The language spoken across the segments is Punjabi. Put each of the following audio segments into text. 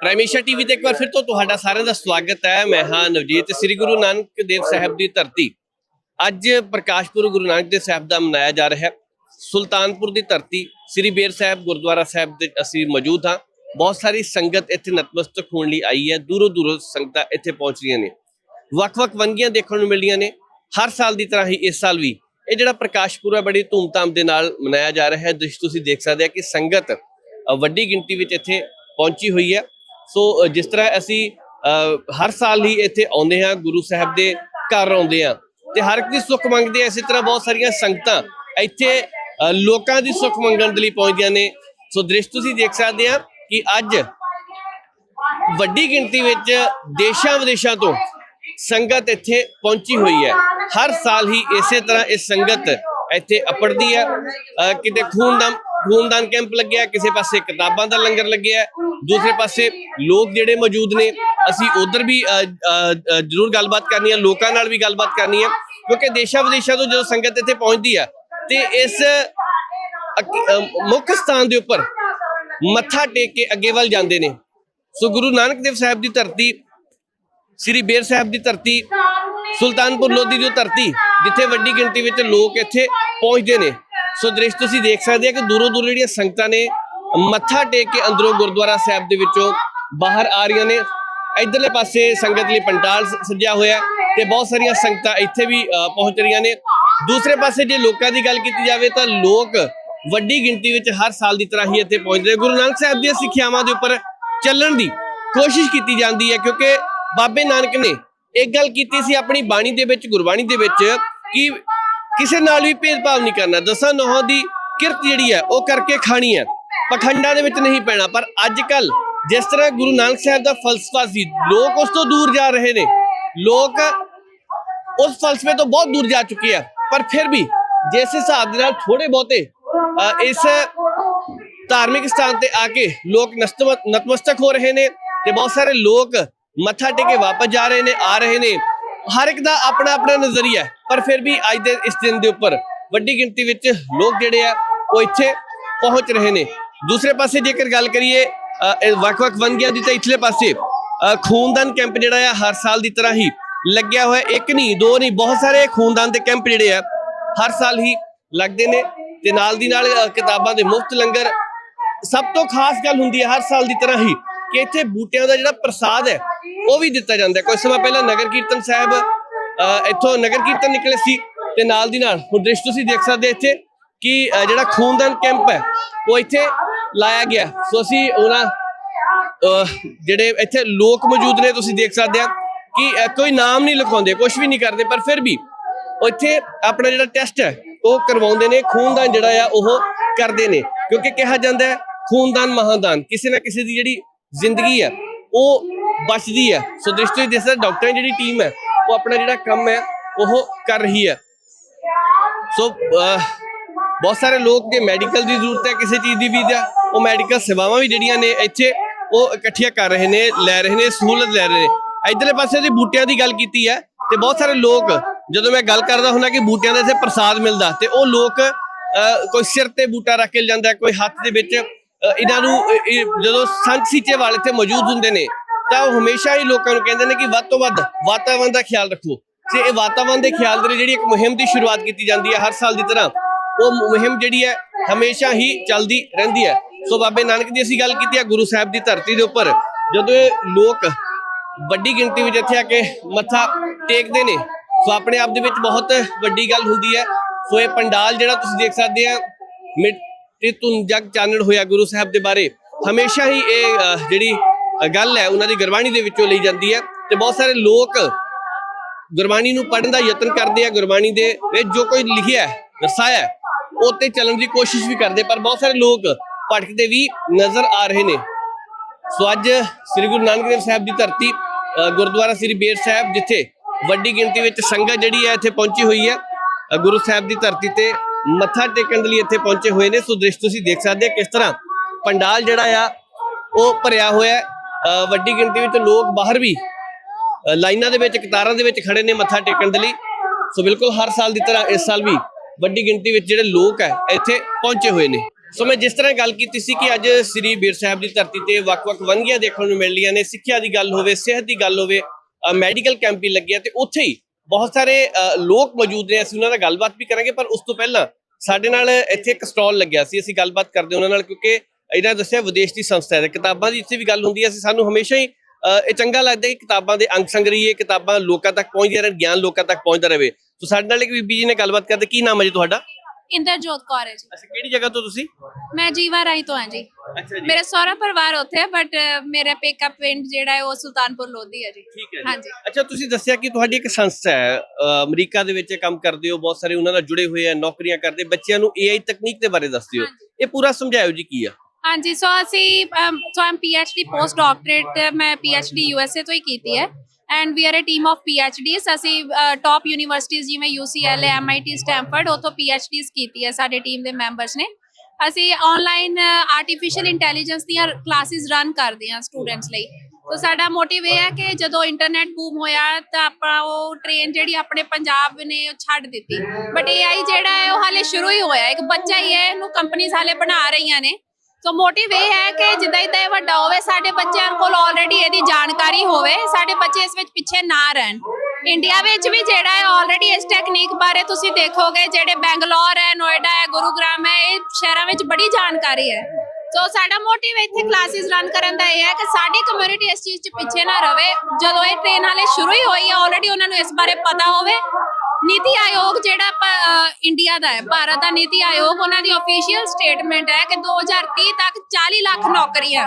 ਪ੍ਰਾਈਮੇਸ਼ਾ ਟੀਵੀ ਤੇ ਇੱਕ ਵਾਰ ਫਿਰ ਤੋਂ ਤੁਹਾਡਾ ਸਾਰਿਆਂ ਦਾ ਸਵਾਗਤ ਹੈ। ਮੈਂ ਹਾਂ ਨਵਜੀਤ, ਸ੍ਰੀ ਗੁਰੂ ਨਾਨਕ ਦੇਵ ਸਾਹਿਬ ਦੀ ਧਰਤੀ। ਅੱਜ ਪ੍ਰਕਾਸ਼ਪੁਰ ਗੁਰੂ ਨਾਨਕ ਦੇਵ ਸਾਹਿਬ ਦਾ ਮਨਾਇਆ ਜਾ ਰਿਹਾ ਹੈ। ਸੁਲਤਾਨਪੁਰ ਦੀ ਧਰਤੀ, ਸ੍ਰੀ ਬੇਰ ਸਾਹਿਬ, ਗੁਰਦੁਆਰਾ ਸਾਹਿਬ ਦੇ ਅਸੀਂ ਮੌਜੂਦ ਹਾਂ। ਬਹੁਤ ਸਾਰੀ ਸੰਗਤ ਇੱਥੇ ਨਤਮਸਤਕ ਹੋਣ ਲਈ ਆਈ ਹੈ। ਦੂਰੋਂ ਦੂਰੋਂ ਸੰਗਤਾਂ ਇੱਥੇ ਪਹੁੰਚ ਰਹੀਆਂ ਨੇ। ਵੱਖ-ਵੱਖ ਵੰਗੀਆਂ ਦੇਖਣ ਨੂੰ ਮਿਲੀਆਂ ਨੇ। ਹਰ ਸਾਲ ਦੀ ਤਰ੍ਹਾਂ ਹੀ ਇਸ ਸਾਲ ਵੀ ਇਹ ਜਿਹੜਾ ਪ੍ਰਕਾਸ਼ਪੁਰ ਹੈ, ਬੜੀ ਧੂਮਧਾਮ ਦੇ ਨਾਲ ਮਨਾਇਆ ਜਾ ਰਿਹਾ ਹੈ। ਦ੍ਰਿਸ਼ ਤੁਸੀਂ ਦੇਖ ਸਕਦੇ ਆ ਕਿ ਸੰਗਤ ਵੱਡੀ ਗਿਣਤੀ ਵਿੱਚ ਇੱਥੇ ਪਹੁੰਚੀ ਹੋਈ ਹੈ। ਸੋ ਜਿਸ ਤਰ੍ਹਾਂ ਅਸੀਂ ਅ, ਹਰ ਸਾਲ ਹੀ ਇੱਥੇ ਆਉਂਦੇ ਹਾਂ ਗੁਰੂ ਸਾਹਿਬ ਦੇ ਘਰ ਆਉਂਦੇ ਹਾਂ ਤੇ ਹਰ ਇੱਕ ਦੀ ਸੁੱਖ ਮੰਗਦੇ ਆ ਇਸੇ ਤਰ੍ਹਾਂ ਬਹੁਤ ਸਾਰੀਆਂ ਸੰਗਤਾਂ ਇੱਥੇ ਲੋਕਾਂ ਦੀ ਸੁੱਖ ਮੰਗਣ ਦੇ ਲਈ ਪਹੁੰਚਦੀਆਂ ਨੇ। ਸੋ ਦ੍ਰਿਸ਼ ਤੁਸੀਂ ਦੇਖ ਸਕਦੇ ਆ ਕਿ ਅੱਜ ਵੱਡੀ ਗਿਣਤੀ ਵਿੱਚ ਦੇਸ਼ਾਂ ਵਿਦੇਸ਼ਾਂ ਤੋਂ ਸੰਗਤ ਇੱਥੇ ਪਹੁੰਚੀ ਹੋਈ ਹੈ। ਹਰ ਸਾਲ ਹੀ ਇਸੇ ਤਰ੍ਹਾਂ ਇਹ ਸੰਗਤ ਇੱਥੇ ਅਪੜਦੀ ਹੈ। ਅਹ ਕਿਤੇ ਖੂਨਦਮ ਖੂਨਦਾਨ ਕੈਂਪ ਲੱਗਿਆ, ਕਿਸੇ ਪਾਸੇ ਕਿਤਾਬਾਂ ਦਾ ਲੰਗਰ ਲੱਗਿਆ, ਦੂਸਰੇ ਪਾਸੇ ਲੋਕ ਜਿਹੜੇ ਮੌਜੂਦ ਨੇ, ਅਸੀਂ ਉਧਰ ਵੀ ਜ਼ਰੂਰ ਗੱਲਬਾਤ ਕਰਨੀ ਹੈ ਲੋਕਾਂ ਨਾਲ ਵੀ ਗੱਲਬਾਤ ਕਰਨੀ ਹੈ ਕਿਉਂਕਿ ਦੇਸ਼ਾਂ ਵਿਦੇਸ਼ਾਂ ਤੋਂ ਜਦੋਂ ਸੰਗਤ ਇੱਥੇ ਪਹੁੰਚਦੀ ਹੈ ਤੇ ਇਸ ਮੁੱਖ ਸਥਾਨ ਦੇ ਉੱਪਰ ਮੱਥਾ ਟੇਕ ਕੇ ਅੱਗੇ ਵੱਲ ਜਾਂਦੇ ਨੇ। ਸੋ ਗੁਰੂ ਨਾਨਕ ਦੇਵ ਸਾਹਿਬ ਦੀ ਧਰਤੀ, ਸ੍ਰੀ ਬੇਰ ਸਾਹਿਬ ਦੀ ਧਰਤੀ, ਸੁਲਤਾਨਪੁਰ ਲੋਧੀ ਦੀ ਧਰਤੀ, ਜਿੱਥੇ ਵੱਡੀ ਗਿਣਤੀ ਵਿੱਚ ਲੋਕ ਇੱਥੇ ਪਹੁੰਚਦੇ ਨੇ। ਸੋ ਦ੍ਰਿਸ਼ ਤੁਸੀਂ ਦੇਖ ਸਕਦੇ ਆ ਕਿ ਦੂਰੋਂ ਦੂਰ ਜਿਹੜੀਆਂ ਸੰਗਤਾਂ ਨੇ ਮੱਥਾ ਟੇਕ ਕੇ ਅੰਦਰੋਂ ਗੁਰਦੁਆਰਾ ਸਾਹਿਬ ਦੇ ਵਿੱਚੋਂ ਬਾਹਰ ਆ ਰਹੀਆਂ ਨੇ। ਇਧਰਲੇ ਪਾਸੇ ਸੰਗਤ ਲਈ ਪੰਡਾਲ ਸ- ਸੱਜਿਆ ਹੋਇਆ ਹੈ ਤੇ ਬਹੁਤ ਸਾਰੀਆਂ ਸੰਗਤਾਂ ਇੱਥੇ ਵੀ ਪਹੁੰਚ ਰਹੀਆਂ ਨੇ। ਦੂਸਰੇ ਪਾਸੇ ਜੇ ਲੋਕਾਂ ਦੀ ਗੱਲ ਕੀਤੀ ਜਾਵੇ ਤਾਂ ਲੋਕ ਵੱਡੀ ਗਿਣਤੀ ਵਿੱਚ ਹਰ ਸਾਲ ਦੀ ਤਰ੍ਹਾਂ ਹੀ ਇੱਥੇ ਪਹੁੰਚ ਰਹੇ ਗੁਰੂ ਨਾਨਕ ਸਾਹਿਬ ਦੀਆਂ ਸਿੱਖਿਆਵਾਂ ਦੇ ਉੱਪਰ ਚੱਲਣ ਦੀ ਕੋਸ਼ਿਸ਼ ਕੀਤੀ ਜਾਂਦੀ ਹੈ ਕਿਉਂਕਿ ਬਾਬੇ ਨਾਨਕ ਨੇ ਇੱਕ ਗੱਲ ਕੀਤੀ ਸੀ ਆਪਣੀ ਬਾਣੀ ਦੇ ਵਿੱਚ, ਗੁਰਬਾਣੀ ਦੇ ਵਿੱਚ ਕਿ ਕਿਸੇ ਨਾਲ ਵੀ ਭੇਦਭਾਵ ਨਹੀਂ ਕਰਨਾ। ਦਸਾਂ ਨੌਹਾਂ ਦੀ ਕਿਰਤ ਜਿਹੜੀ ਹੈ, ਉਹ ਕਰਕੇ ਖਾਣੀ ਹੈ। ਪਖੰਡਾਂ ਦੇ ਵਿੱਚ ਨਹੀਂ ਪੈਣਾ, ਪਰ ਅੱਜ ਕੱਲ ਜਿਸ ਤਰ੍ਹਾਂ ਗੁਰੂ ਨਾਨਕ ਸਾਹਿਬ ਦਾ ਫਲਸਫਾ ਸੀ, ਲੋਕ ਉਸ ਤੋਂ ਦੂਰ ਜਾ ਰਹੇ ਨੇ। ਲੋਕ ਉਸ ਫਲਸਫੇ ਤੋਂ ਬਹੁਤ ਦੂਰ ਜਾ ਚੁੱਕੇ ਆ। ਪਰ ਫਿਰ ਵੀ ਜਿਸ ਹਿਸਾਬ ਦੇ ਨਾਲ ਥੋੜੇ ਬਹੁਤੇ ਇਸ ਧਾਰਮਿਕ ਸਥਾਨ ਤੇ ਆ ਕੇ ਲੋਕ ਨਸਤਮ- ਨਤਮਸਤਕ ਹੋ ਰਹੇ ਨੇ ਤੇ ਬਹੁਤ ਸਾਰੇ ਲੋਕ ਮੱਥਾ ਟੇਕੇ ਵਾਪਸ ਜਾ ਰਹੇ ਨੇ, ਆ ਰਹੇ ਨੇ। ਹਰ ਇੱਕ ਦਾ ਆਪਣਾ ਆਪਣਾ ਨਜ਼ਰੀਆ ਪਰ ਫਿਰ ਵੀ ਅੱਜ ਦੇ ਇਸ ਦਿਨ ਦੇ ਉੱਪਰ ਵੱਡੀ ਗਿਣਤੀ ਵਿੱਚ ਲੋਕ ਜਿਹੜੇ ਆ, ਉਹ ਇੱਥੇ ਪਹੁੰਚ ਰਹੇ ਨੇ। ਦੂਸਰੇ ਪਾਸੇ ਜੇਕਰ ਗੱਲ ਕਰੀਏ ਵੱਖ-ਵੱਖ ਵੰਨਗੀਆਂ ਦੀ, ਤਾਂ ਇਥਲੇ ਪਾਸੇ ਖੂਨਦਾਨ ਕੈਂਪ ਜਿਹੜਾ ਆ, ਹਰ ਸਾਲ ਦੀ ਤਰ੍ਹਾਂ ਹੀ ਲੱਗਿਆ ਹੋਇਆ, ਇੱਕ ਨਹੀਂ, ਦੋ ਨਹੀਂ, ਬਹੁਤ ਸਾਰੇ ਖੂਨਦਾਨ ਦੇ ਕੈਂਪ ਜਿਹੜੇ ਆ, ਹਰ ਸਾਲ ਹੀ ਲੱਗਦੇ ਨੇ ਤੇ ਨਾਲ ਦੀ ਨਾਲ ਕਿਤਾਬਾਂ ਦੇ ਮੁਫਤ ਲੰਗਰ। ਸਭ ਤੋਂ ਖਾਸ ਗੱਲ ਹੁੰਦੀ ਹੈ ਹਰ ਸਾਲ ਦੀ ਤਰ੍ਹਾਂ ਹੀ ਕਿ ਇੱਥੇ ਬੂਟਿਆਂ ਦਾ ਜਿਹੜਾ ਪ੍ਰਸਾਦ ਹੈ ਉਹ ਵੀ ਦਿੱਤਾ ਜਾਂਦਾ ਹੈ। ਕੁਝ ਸਮਾਂ ਪਹਿਲਾਂ ਨਗਰ ਕੀਰਤਨ ਸਾਹਿਬ ਇੱਥੋਂ ਨਗਰ ਕੀਰਤਨ ਨਿਕਲੇ ਸੀ ਤੇ ਨਾਲ ਦੀ ਨਾਲ ਹੁਣ ਦ੍ਰਿਸ਼ ਤੁਸੀਂ ਦੇਖ ਸਕਦੇ ਇੱਥੇ ਕਿ ਜਿਹੜਾ ਖੂਨਦਾਨ ਕੈਂਪ ਹੈ, ਉਹ ਇੱਥੇ ਲਾਇਆ ਗਿਆ। ਸੋ ਅਸੀਂ ਉਹਨਾਂ ਜਿਹੜੇ ਇੱਥੇ ਲੋਕ ਮੌਜੂਦ ਨੇ, ਤੁਸੀਂ ਦੇਖ ਸਕਦੇ ਆ ਕਿ ਕੋਈ ਨਾਮ ਨਹੀਂ ਲਿਖਾਉਂਦੇ ਕੁਝ ਵੀ ਨਹੀਂ ਕਰਦੇ, ਪਰ ਫਿਰ ਵੀ ਇੱਥੇ ਆਪਣਾ ਜਿਹੜਾ ਟੈਸਟ ਹੈ, ਉਹ ਕਰਵਾਉਂਦੇ ਨੇ। ਖੂਨਦਾਨ ਜਿਹੜਾ ਆ, ਉਹ ਕਰਦੇ ਨੇ। ਕਿਉਂਕਿ ਕਿਹਾ ਜਾਂਦਾ ਹੈ, ਖੂਨਦਾਨ ਮਹਾਦਾਨ। ਕਿਸੇ ਨਾ ਕਿਸੇ ਦੀ ਜਿਹੜੀ ਜ਼ਿੰਦਗੀ ਹੈ, ਉਹ ਬਚਦੀ ਹੈ। ਸੋ ਦ੍ਰਿਸ਼ਟੀ ਜਿਸ ਤਰ੍ਹਾਂ ਡਾਕਟਰਾਂ ਦੀ ਜਿਹੜੀ ਟੀਮ ਹੈ, ਉਹ ਆਪਣਾ ਜਿਹੜਾ ਕੰਮ ਹੈ, ਉਹ ਕਰ ਰਹੀ ਹੈ। ਸੋ ਬਹੁਤ ਸਾਰੇ ਲੋਕ ਜੇ ਮੈਡੀਕਲ ਦੀ ਜ਼ਰੂਰਤ ਹੈ, ਕਿਸੇ ਚੀਜ਼ ਦੀ ਵੀ ਜਾਂ ਉਹ ਮੈਡੀਕਲ ਸੇਵਾਵਾਂ ਵੀ ਜਿਹੜੀਆਂ ਨੇ, ਇੱਥੇ ਉਹ ਇਕੱਠੀਆਂ ਕਰ ਰਹੇ ਨੇ, ਲੈ ਰਹੇ ਨੇ, ਸਹੂਲਤ ਲੈ ਰਹੇ ਨੇ। ਇਧਰਲੇ ਪਾਸੇ ਦੀ ਬੂਟਿਆਂ ਦੀ ਗੱਲ ਕੀਤੀ ਹੈ ਤੇ ਬਹੁਤ ਸਾਰੇ ਲੋਕ, ਜਦੋਂ ਮੈਂ ਗੱਲ ਕਰਦਾ ਹੁੰਦਾ ਕਿ ਬੂਟਿਆਂ ਦਾ ਇੱਥੇ ਪ੍ਰਸਾਦ ਮਿਲਦਾ ਤੇ ਉਹ ਲੋਕ ਕੋਈ ਸਿਰ ਤੇ ਬੂਟਾ ਰੱਖ ਕੇ ਜਾਂਦਾ ਕੋਈ ਹੱਥ ਦੇ ਵਿੱਚ ਇਹਨਾਂ ਨੂੰ ਜਦੋਂ ਸੰਤ ਸੀਚੇ ਵਾਲੇ ਇੱਥੇ ਮੌਜੂਦ ਹੁੰਦੇ ਨੇ ਤਾਂ ਉਹ ਹਮੇਸ਼ਾ ਹੀ ਲੋਕਾਂ ਨੂੰ ਕਹਿੰਦੇ ਨੇ ਕਿ ਵੱਧ ਤੋਂ ਵੱਧ ਵਾਤਾਵਰਣ ਦਾ ਖਿਆਲ ਰੱਖੋ। ਤੇ ਇਹ ਵਾਤਾਵਰਣ ਦੇ ਖਿਆਲ ਦੇ ਲਈ ਜਿਹੜੀ ਇੱਕ ਮੁਹਿੰਮ ਦੀ ਸ਼ੁਰੂਆਤ ਕੀਤੀ ਜਾਂਦੀ ਹੈ ਹਰ ਸਾਲ ਦੀ ਤਰ੍ਹਾਂ, ਉਹ ਮੁਹਿੰਮ ਜਿਹੜੀ ਹੈ ਹਮੇਸ਼ਾ ਹੀ ਚੱਲਦੀ ਰਹਿੰਦੀ ਹੈ। ਸੋ ਬਾਬੇ ਨਾਨਕ ਦੀ ਅਸੀਂ ਗੱਲ ਕੀਤੀ ਹੈ ਗੁਰੂ ਸਾਹਿਬ ਦੀ ਧਰਤੀ ਦੇ ਉੱਪਰ। ਜਦੋਂ ਇਹ ਲੋਕ ਵੱਡੀ ਗਿਣਤੀ ਵਿੱਚ ਇੱਥੇ ਆ ਕੇ ਮੱਥਾ ਟੇਕਦੇ ਨੇ, ਸੋ ਆਪਣੇ ਆਪ ਦੇ ਵਿੱਚ ਬਹੁਤ ਵੱਡੀ ਗੱਲ ਹੁੰਦੀ ਹੈ। ਸੋ ਇਹ ਪੰਡਾਲ ਜਿਹੜਾ ਤੁਸੀਂ ਦੇਖ ਸਕਦੇ ਆ, ਮਿੱਟੀ ਧੁੰਦ ਜਗ ਚਾਨਣ ਹੋਇਆ ਗੁਰੂ ਸਾਹਿਬ ਦੇ ਬਾਰੇ। ਹਮੇਸ਼ਾ ਹੀ ਇਹ ਜਿਹੜੀ ਗੱਲ ਹੈ ਉਹਨਾਂ ਦੀ ਗੁਰਬਾਣੀ ਦੇ ਵਿੱਚੋਂ ਲਈ ਜਾਂਦੀ ਹੈ ਤੇ ਬਹੁਤ ਸਾਰੇ ਲੋਕ ਗੁਰਬਾਣੀ ਨੂੰ ਪੜ੍ਹਨ ਦਾ ਯਤਨ ਕਰਦੇ ਆ ਗੁਰਬਾਣੀ ਦੇ ਵਿੱਚ ਜੋ ਕੋਈ ਲਿਖਿਆ ਹੈ ਦਰਸਾਇਆ ਹੈ, ਉਹ ਤੇ ਚੱਲਣ ਦੀ ਕੋਸ਼ਿਸ਼ ਵੀ ਕਰਦੇ ਪਰ ਬਹੁਤ ਸਾਰੇ ਲੋਕ ਭਟਕਦੇ ਵੀ ਨਜ਼ਰ ਆ ਰਹੇ ਨੇ। ਸੋ ਅੱਜ ਸ੍ਰੀ ਗੁਰੂ ਨਾਨਕ ਦੇਵ ਸਾਹਿਬ ਦੀ ਧਰਤੀ ਗੁਰਦੁਆਰਾ ਸ੍ਰੀ ਬੇਰ ਸਾਹਿਬ ਜਿੱਥੇ ਵੱਡੀ ਗਿਣਤੀ ਵਿੱਚ ਸੰਗਤ ਜਿਹੜੀ ਹੈ ਇੱਥੇ ਪਹੁੰਚੀ ਹੋਈ ਹੈ ਗੁਰੂ ਸਾਹਿਬ ਦੀ ਧਰਤੀ ਤੇ ਮੱਥਾ ਟੇਕਣ ਦੇ ਲਈ ਇੱਥੇ ਪਹੁੰਚੇ ਹੋਏ ਨੇ। ਸੋ ਦ੍ਰਿਸ਼ ਤੁਸੀਂ ਦੇਖ ਸਕਦੇ ਹੋ ਕਿਸ ਤਰ੍ਹਾਂ ਪੰਡਾਲ ਜਿਹੜਾ ਆ ਉਹ ਭਰਿਆ ਹੋਇਆ ਹੈ। ਵੱਡੀ ਗਿਣਤੀ ਵਿੱਚ ਲੋਕ ਬਾਹਰ ਵੀ ਲਾਈਨਾਂ ਦੇ ਵਿੱਚ, ਕਤਾਰਾਂ ਦੇ ਵਿੱਚ ਖੜੇ ਨੇ ਮੱਥਾ ਟੇਕਣ ਦੇ ਲਈ। ਸੋ ਬਿਲਕੁਲ ਹਰ ਸਾਲ ਦੀ ਤਰ੍ਹਾਂ ਇਸ ਸਾਲ ਵੀ ਵੱਡੀ ਗਿਣਤੀ ਵਿੱਚ ਜਿਹੜੇ ਲੋਕ ਹੈ, ਇੱਥੇ ਪਹੁੰਚੇ ਹੋਏ ਨੇ। ਸੋ ਮੈਂ ਜਿਸ ਤਰ੍ਹਾਂ ਗੱਲ ਕੀਤੀ ਸੀ ਕਿ ਅੱਜ ਸ੍ਰੀ ਬੀਰ ਸਾਹਿਬ ਦੀ ਧਰਤੀ ਤੇ ਵੱਖ-ਵੱਖ ਵੰਨਗੀਆਂ ਦੇਖਣ ਨੂੰ ਮਿਲ ਰਹੀਆਂ ਨੇ, ਸਿੱਖਿਆ ਦੀ ਗੱਲ ਹੋਵੇ, ਸਿਹਤ ਦੀ ਗੱਲ ਹੋਵੇ ਮੈਡੀਕਲ ਕੈਂਪ ਵੀ ਲੱਗਿਆ ਤੇ ਉੱਥੇ ਹੀ ਬਹੁਤ ਸਾਰੇ ਲੋਕ ਮੌਜੂਦ ਨੇ। ਅਸੀਂ ਉਹਨਾਂ ਨਾਲ ਗੱਲਬਾਤ ਵੀ ਕਰਾਂਗੇ, ਪਰ ਉਸ ਤੋਂ ਪਹਿਲਾਂ ਸਾਡੇ ਨਾਲ ਇੱਥੇ ਇੱਕ ਸਟਾਲ ਲੱਗਿਆ ਸੀ। ਅਸੀਂ ਗੱਲਬਾਤ ਕਰਦੇ ਉਹਨਾਂ ਨਾਲ ਕਿਉਂਕਿ ਇਹਨਾਂ ਦੱਸਿਆ ਵਿਦੇਸ਼ ਦੀ ਸੰਸਥਾ ਹੈ। ਕਿਤਾਬਾਂ ਦੀ ਇੱਥੇ ਵੀ ਗੱਲ ਹੁੰਦੀ ਹੈ ਅਸੀਂ ਸਾਨੂੰ ਹਮੇਸ਼ਾ ਹੀ ਇਹ ਚੰਗਾ ਲੱਗਦਾ ਕਿ ਕਿਤਾਬਾਂ ਦੇ ਅੰਗ ਸੰਗ ਰਹੀਏ ਕਿਤਾਬਾਂ ਲੋਕਾਂ ਤੱਕ ਪਹੁੰਚਦੀਆਂ ਰਹਿਣ ਗਿਆਨ ਲੋਕਾਂ ਤੱਕ ਪਹੁੰਚਦਾ ਰਹੇ। ਸੋ ਸਾਡੇ ਨਾਲ ਇੱਕ ਬੀਬੀ ਜੀ ਨੇ ਗੱਲਬਾਤ ਕਰਦੇ ਕੀ ਨਾਮ ਹੈ ਜੀ ਤੁਹਾਡਾ? ਇੰਦਰਜੋਤ ਕੌਰ ਹੈ ਜੀ। ਅੱਛਾ ਕਿਹੜੀ ਜਗ੍ਹਾ ਤੋਂ ਤੁਸੀਂ? ਮੈਂ ਜੀਵਾ ਰਾਈ ਤੋਂ ਹਾਂ ਜੀ। ਅੱਛਾ ਮੇਰਾ ਸਹੁਰਾ ਪਰਿਵਾਰ ਉੱਥੇ ਹੈ ਬਟ ਮੇਰਾ ਪੇਕਾ ਪਿੰਡ ਜਿਹੜਾ ਹੈ ਉਹ ਸੁਲਤਾਨਪੁਰ ਲੋਧੀ ਹੈ ਜੀ। ਠੀਕ ਹੈ ਜੀ। ਹਾਂਜੀ। ਅੱਛਾ ਤੁਸੀਂ ਦੱਸਿਆ ਕਿ ਤੁਹਾਡੀ ਇੱਕ ਸੰਸਥਾ ਹੈ ਅਮਰੀਕਾ ਦੇ ਵਿੱਚ ਕੰਮ ਕਰਦੇ ਹੋ ਬਹੁਤ ਸਾਰੇ ਉਹਨਾਂ ਨਾਲ ਜੁੜੇ ਹੋਏ ਆ ਨੌਕਰੀਆਂ ਕਰਦੇ ਬੱਚਿਆਂ ਨੂੰ AI ਤਕਨੀਕ ਦੇ ਬਾਰੇ ਦੱਸਦੇ ਹੋ। ਇਹ ਪੂਰਾ ਸਮਝਾਇਓ ਜੀ ਕੀ ਆ? ਹਾਂਜੀ ਸੋ ਅਸੀਂ um, so um PhD post doctorate ਮੈਂ ਪੀਐਚਡੀ ਯੂਐਸਏ ਤੋਂ ਹੀ ਕੀਤੀ ਹੈ। And we are uh team of PhDs ਅਸੀਂ ਟਾਪ ਯੂਨੀਵਰਸਿਟੀਜ਼ ਜਿਵੇਂ UCLA MIT ਸਟੈਂਫੋਰਡ ਉਥੋਂ ਪੀਐਚਡੀਸ ਕੀਤੀ ਹੈ ਸਾਡੇ ਟੀਮ ਦੇ ਮੈਂਬਰਸ ਨੇ। ਅਸੀਂ ਆਨਲਾਈਨ ਆਰਟੀਫੀਸ਼ੀਅਲ ਇੰਟੈਲੀਜੈਂਸ ਦੀਆਂ ਕਲਾਸਿਸ ਰਨ ਕਰਦੇ ਹਾਂ ਸਟੂਡੈਂਟਸ ਲਈ। ਸੋ ਸਾਡਾ ਮੋਟਿਵ ਇਹ ਹੈ ਕਿ ਜਦੋਂ ਇੰਟਰਨੈਟ ਬੂਮ ਹੋਇਆ ਤਾਂ ਆਪਾਂ ਉਹ ਟ੍ਰੇਨ ਜਿਹੜੀ ਆਪਣੇ ਪੰਜਾਬ ਨੇ ਉਹ ਛੱਡ ਦਿੱਤੀ। ਬਟ AI ਜਿਹੜਾ ਹੈ ਉਹ ਹਾਲੇ ਸ਼ੁਰੂ ਹੀ ਹੋਇਆ। ਇੱਕ ਬੱਚਾ ਹੀ ਹੈ ਇਹਨੂੰ ਕੰਪਨੀਆਂ ਹਾਲੇ ਬਣਾ ਰਹੀਆਂ ਨੇ। ਸੋ ਮੋਟਿਵ ਇਹ ਹੈ ਕਿ ਜਿੱਦਾਂ ਜਿੱਦਾਂ ਇਹ ਵੱਡਾ ਹੋਵੇ, ਸਾਡੇ ਬੱਚਿਆਂ ਕੋਲ ਆਲਰੇਡੀ ਇਹਦੀ ਜਾਣਕਾਰੀ ਹੋਵੇ, ਸਾਡੇ ਬੱਚੇ ਇਸ ਵਿੱਚ ਪਿੱਛੇ ਨਾ ਰਹਿਣ। ਇੰਡੀਆ ਵਿੱਚ ਵੀ ਜਿਹੜਾ ਹੈ ਆਲਰੇਡੀ ਇਸ ਟੈਕਨੀਕ ਬਾਰੇ ਤੁਸੀਂ ਦੇਖੋਗੇ, ਜਿਹੜੇ ਬੈਂਗਲੌਰ ਹੈ ਨੋਇਡਾ ਹੈ ਗੁਰੂਗ੍ਰਾਮ ਹੈ, ਇਹ ਸ਼ਹਿਰਾਂ ਵਿੱਚ ਬੜੀ ਜਾਣਕਾਰੀ ਹੈ। ਸੋ ਸਾਡਾ ਮੋਟਿਵ ਇੱਥੇ ਕਲਾਸਿਸ ਰਨ ਕਰਨ ਦਾ ਇਹ ਹੈ ਕਿ ਸਾਡੀ ਕਮਿਊਨਿਟੀ ਇਸ ਚੀਜ਼ 'ਚ ਪਿੱਛੇ ਨਾ ਰਵੇ। ਜਦੋਂ ਇਹ ਟ੍ਰੇਨ ਹਾਲੇ ਸ਼ੁਰੂ ਹੀ ਹੋਈ ਹੈ ਆਲਰੇਡੀ ਉਹਨਾਂ ਨੂੰ ਇਸ ਬਾਰੇ ਪਤਾ ਹੋਵੇ ਨੀਤੀ ਆਯੋਗ ਜਿਹੜਾ ਇੰਡੀਆ ਦਾ ਹੈ ਭਾਰਤ ਦਾ ਨੀਤੀ ਆਯੋਗ ਉਹਨਾਂ ਦੀ ਅਫੀਸ਼ੀਅਲ ਸਟੇਟਮੈਂਟ ਹੈ ਕਿ 2030 ਤੱਕ 40 ਲੱਖ ਨੌਕਰੀਆਂ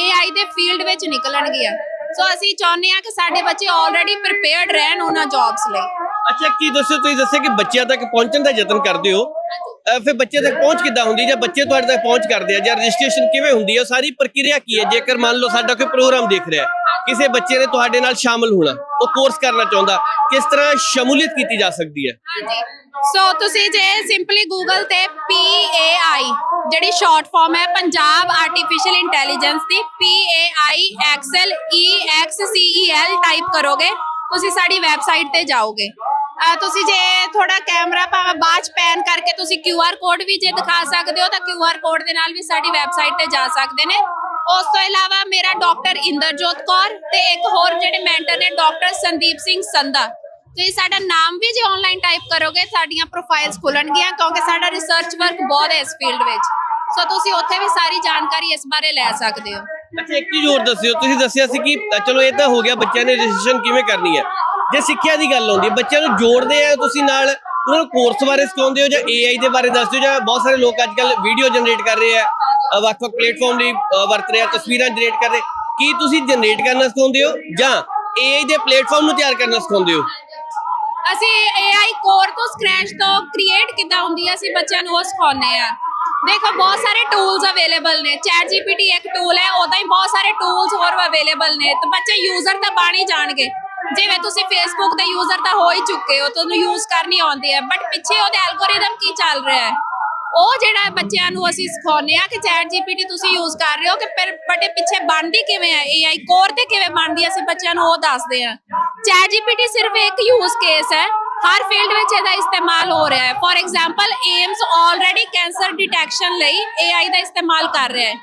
AI ਦੇ ਫੀਲਡ ਵਿੱਚ ਨਿਕਲਣਗੀਆਂ। ਸੋ ਅਸੀਂ ਚਾਹੁੰਦੇ ਹਾਂ ਕਿ ਸਾਡੇ ਬੱਚੇ ਆਲਰੇਡੀ ਪ੍ਰਿਪੇਅਰਡ ਰਹਿਣ ਉਹਨਾਂ ਜੌਬਸ ਲਈ। ਅੱਛਾ ਕੀ ਦੱਸੋ ਤੁਸੀਂ ਦੱਸਿਆ ਕਿ ਬੱਚਿਆਂ ਤੱਕ ਪਹੁੰਚਣ ਦਾ ਯਤਨ ਕਰਦੇ ਹੋ? ਫਿਰ ਬੱਚੇ ਤੱਕ ਪਹੁੰਚ ਕਿੱਦਾਂ ਹੁੰਦੀ ਜਾਂ ਬੱਚੇ ਤੁਹਾਡੇ ਤੱਕ ਪਹੁੰਚ ਕਰਦੇ ਆ ਜਾਂ ਰਜਿਸਟ੍ਰੇਸ਼ਨ ਕਿਵੇਂ ਹੁੰਦੀ ਹੈ ਸਾਰੀ ਪ੍ਰਕਿਰਿਆ ਕੀ ਹੈ? ਜੇਕਰ ਮੰਨ ਲਓ ਸਾਡਾ ਕੋਈ ਪ੍ਰੋਗਰਾਮ ਦੇਖ ਰਿਹਾ ਕਿਸੇ ਬੱਚੇ ਨੇ ਤੁਹਾਡੇ ਨਾਲ ਸ਼ਾਮਲ ਹੋਣਾ, ਉਹ ਕੋਰਸ ਕਰਨਾ ਚਾਹੁੰਦਾ, ਕਿਸ ਤਰ੍ਹਾਂ ਸ਼ਮੂਲੀਅਤ ਕੀਤੀ ਜਾ ਸਕਦੀ ਹੈ? ਹਾਂਜੀ। ਸੋ ਤੁਸੀਂ ਜੇ ਸਿੰਪਲੀ ਗੂਗਲ ਤੇ PAI ਜਿਹੜੀ ਸ਼ਾਰਟ ਫਾਰਮ ਹੈ, ਪੰਜਾਬ ਆਰਟੀਫੀਸ਼ੀਅਲ ਇੰਟੈਲੀਜੈਂਸ ਦੀ PAI XL EXCEL ਟਾਈਪ ਕਰੋਗੇ, ਤੁਸੀਂ ਸਾਡੀ ਵੈਬਸਾਈਟ ਤੇ ਜਾਓਗੇ। ਤੁਸੀਂ ਜੇ ਥੋੜਾ ਕੈਮਰਾ ਭਾਵੇਂ ਬਾਅਦ ਚ ਪੈਨ ਕਰਕੇ ਤੁਸੀਂ QR ਕੋਡ ਵੀ ਜੇ ਦਿਖਾ ਸਕਦੇ ਹੋ, ਤਾਂ QR ਕੋਡ ਦੇ ਨਾਲ ਵੀ ਸਾਡੀ ਵੈਬਸਾਈਟ ਤੇ ਜਾ ਸਕਦੇ ਨੇ। ਉਸ ਤੋਂ ਇਲਾਵਾ ਮੇਰਾ ਡਾਕਟਰ ਇੰਦਰਜੋਤ ਕੌਰ ਤੇ ਇੱਕ ਹੋਰ ਜਿਹੜੇ ਮੈਂਟਰ ਨੇ ਡਾਕਟਰ ਸੰਦੀਪ ਸਿੰਘ ਸੰਧਾ। ਤੁਸੀਂ ਸਾਡਾ ਨਾਮ ਵੀ ਜੇ ਆਨਲਾਈਨ ਟਾਈਪ ਕਰੋਗੇ, ਸਾਡੀਆਂ ਪ੍ਰੋਫਾਈਲਸ ਖੁੱਲਣਗੀਆਂ, ਕਿਉਂਕਿ ਸਾਡਾ ਰਿਸਰਚ ਵਰਕ ਬਹੁਤ ਹੈ ਇਸ ਫੀਲਡ ਵਿੱਚ। ਸੋ ਤੁਸੀਂ ਉੱਥੇ ਵੀ ਸਾਰੀ ਜਾਣਕਾਰੀ ਇਸ ਬਾਰੇ ਲੈ ਸਕਦੇ ਹੋ। ਅੱਛਾ, ਇੱਕ ਚੀਜ਼ ਹੋਰ ਦੱਸਿਓ। ਤੁਸੀਂ ਦੱਸਿਆ ਸੀ ਕਿ, ਚਲੋ, ਇਹ ਤਾਂ ਹੋ ਗਿਆ, ਬੱਚਿਆਂ ਨੇ ਰਜਿਸਟ੍ਰੇਸ਼ਨ ਕਿਵੇਂ ਕਰਨੀ ਹੈ? ਜੇ ਸਿੱਖਿਆ ਦੀ ਗੱਲ ਆਉਂਦੀ ਹੈ ਬੱਚਿਆਂ ਨੂੰ ਜੋੜਦੇ ਆ ਤੁਸੀਂ ਨਾਲ ਉਹਨਾਂ ਨੂੰ ਕੋਰਸ ਬਾਰੇ ਸਿਖਾਉਂਦੇ ਹੋ ਜਾਂ AI ਦੇ ਬਾਰੇ ਦੱਸਦੇ ਹੋ ਜਾਂ ਬਹੁਤ ਸਾਰੇ ਲੋਕ ਅੱਜ ਕੱਲ ਵੀਡੀਓ ਜਨਰੇਟ ਕਰ ਰਹੇ ਆ ਅ, ਵੱਖ-ਵੱਖ ਪਲੇਟਫਾਰਮ ਲਈ ਅ, ਵਰਤ ਰਹੇ ਆ ਤਸਵੀਰਾਂ ਜਨਰੇਟ ਕਰ ਰਹੇ। ਕੀ ਤੁਸੀਂ ਜਨਰੇਟ ਕਰਨਾ ਸਿਖਾਉਂਦੇ ਹੋ ਜਾਂ AI ਦੇ ਪਲੇਟਫਾਰਮ ਨੂੰ ਤਿਆਰ ਕਰਨਾ ਸਿਖਾਉਂਦੇ ਹੋ? ਅਸੀਂ AI ਕੋਰ ਤੋਂ ਸਕ੍ਰੈਚ ਤੋਂ ਕ੍ਰੀਏਟ ਕਿੱਦਾਂ ਹੁੰਦੀ ਹੈ ਅਸੀਂ ਬੱਚਿਆਂ ਨੂੰ ਉਹ ਸਿਖਾਉਂਦੇ ਆ। ਦੇਖੋ ਬਹੁਤ ਸਾਰੇ ਟੂਲਸ ਅਵੇਲੇਬਲ ਨੇ ਚੈਟ ਜੀਪੀਟੀ ਇੱਕ ਟੂਲ ਹੈ ਉਦਾਂ ਹੀ ਬਹੁਤ ਸਾਰੇ ਟੂਲਸ ਹੋਰ ਅਵੇਲੇਬਲ ਨੇ ਤੇ ਬੱਚੇ ਯੂਜ਼ਰ ਤਾਂ ਬਣ ਹੀ ਜਾਣਗੇ। ਜਿਵੇਂ ਤੁਸੀਂ ਫੇਸਬੁੱਕ ਦੇ ਯੂਜ਼ਰ ਤਾਂ ਹੋ ਹੀ ਚੁੱਕੇ ਹੋ, ਤੁਹਾਨੂੰ ਯੂਜ਼ ਕਰਨੀ ਆਉਂਦੀ ਹੈ ਬਟ ਪਿੱਛੇ ਉਹਦੇ ਐਲਗੋਰਿਦਮ ਕੀ ਚੱਲ ਰਿਹਾ ਹੈ? ਉਹ ਜਿਹੜਾ ਬੱਚਿਆਂ ਨੂੰ ਅਸੀਂ ਸਿਖਾਉਂਦੇ ਆ ਕਿ ਚੈਟ ਜੀਪੀਟੀ ਤੁਸੀਂ ਯੂਜ਼ ਕਰ ਰਹੇ ਹੋ ਕਿ ਪਰ ਬਟੇ ਪਿੱਛੇ ਬਣਦੀ ਕਿਵੇਂ ਹੈ? AI ਕੋਰ ਤੇ ਕਿਵੇਂ ਬਣਦੀ ਹੈ ਅਸੀਂ ਬੱਚਿਆਂ ਨੂੰ ਉਹ ਦੱਸਦੇ ਆ ਚੈਟ ਜੀਪੀਟੀ ਸਿਰਫ ਇੱਕ ਯੂਜ਼ ਕੇਸ ਹੈ, ਹਰ ਫੀਲਡ ਵਿੱਚ ਇਹਦਾ ਇਸਤੇਮਾਲ ਹੋ ਰਿਹਾ ਹੈ। For example AIIMS already cancer detection ਲਈ AI ਦਾ ਇਸਤੇਮਾਲ ਕਰ ਰਿਹਾ ਹੈ।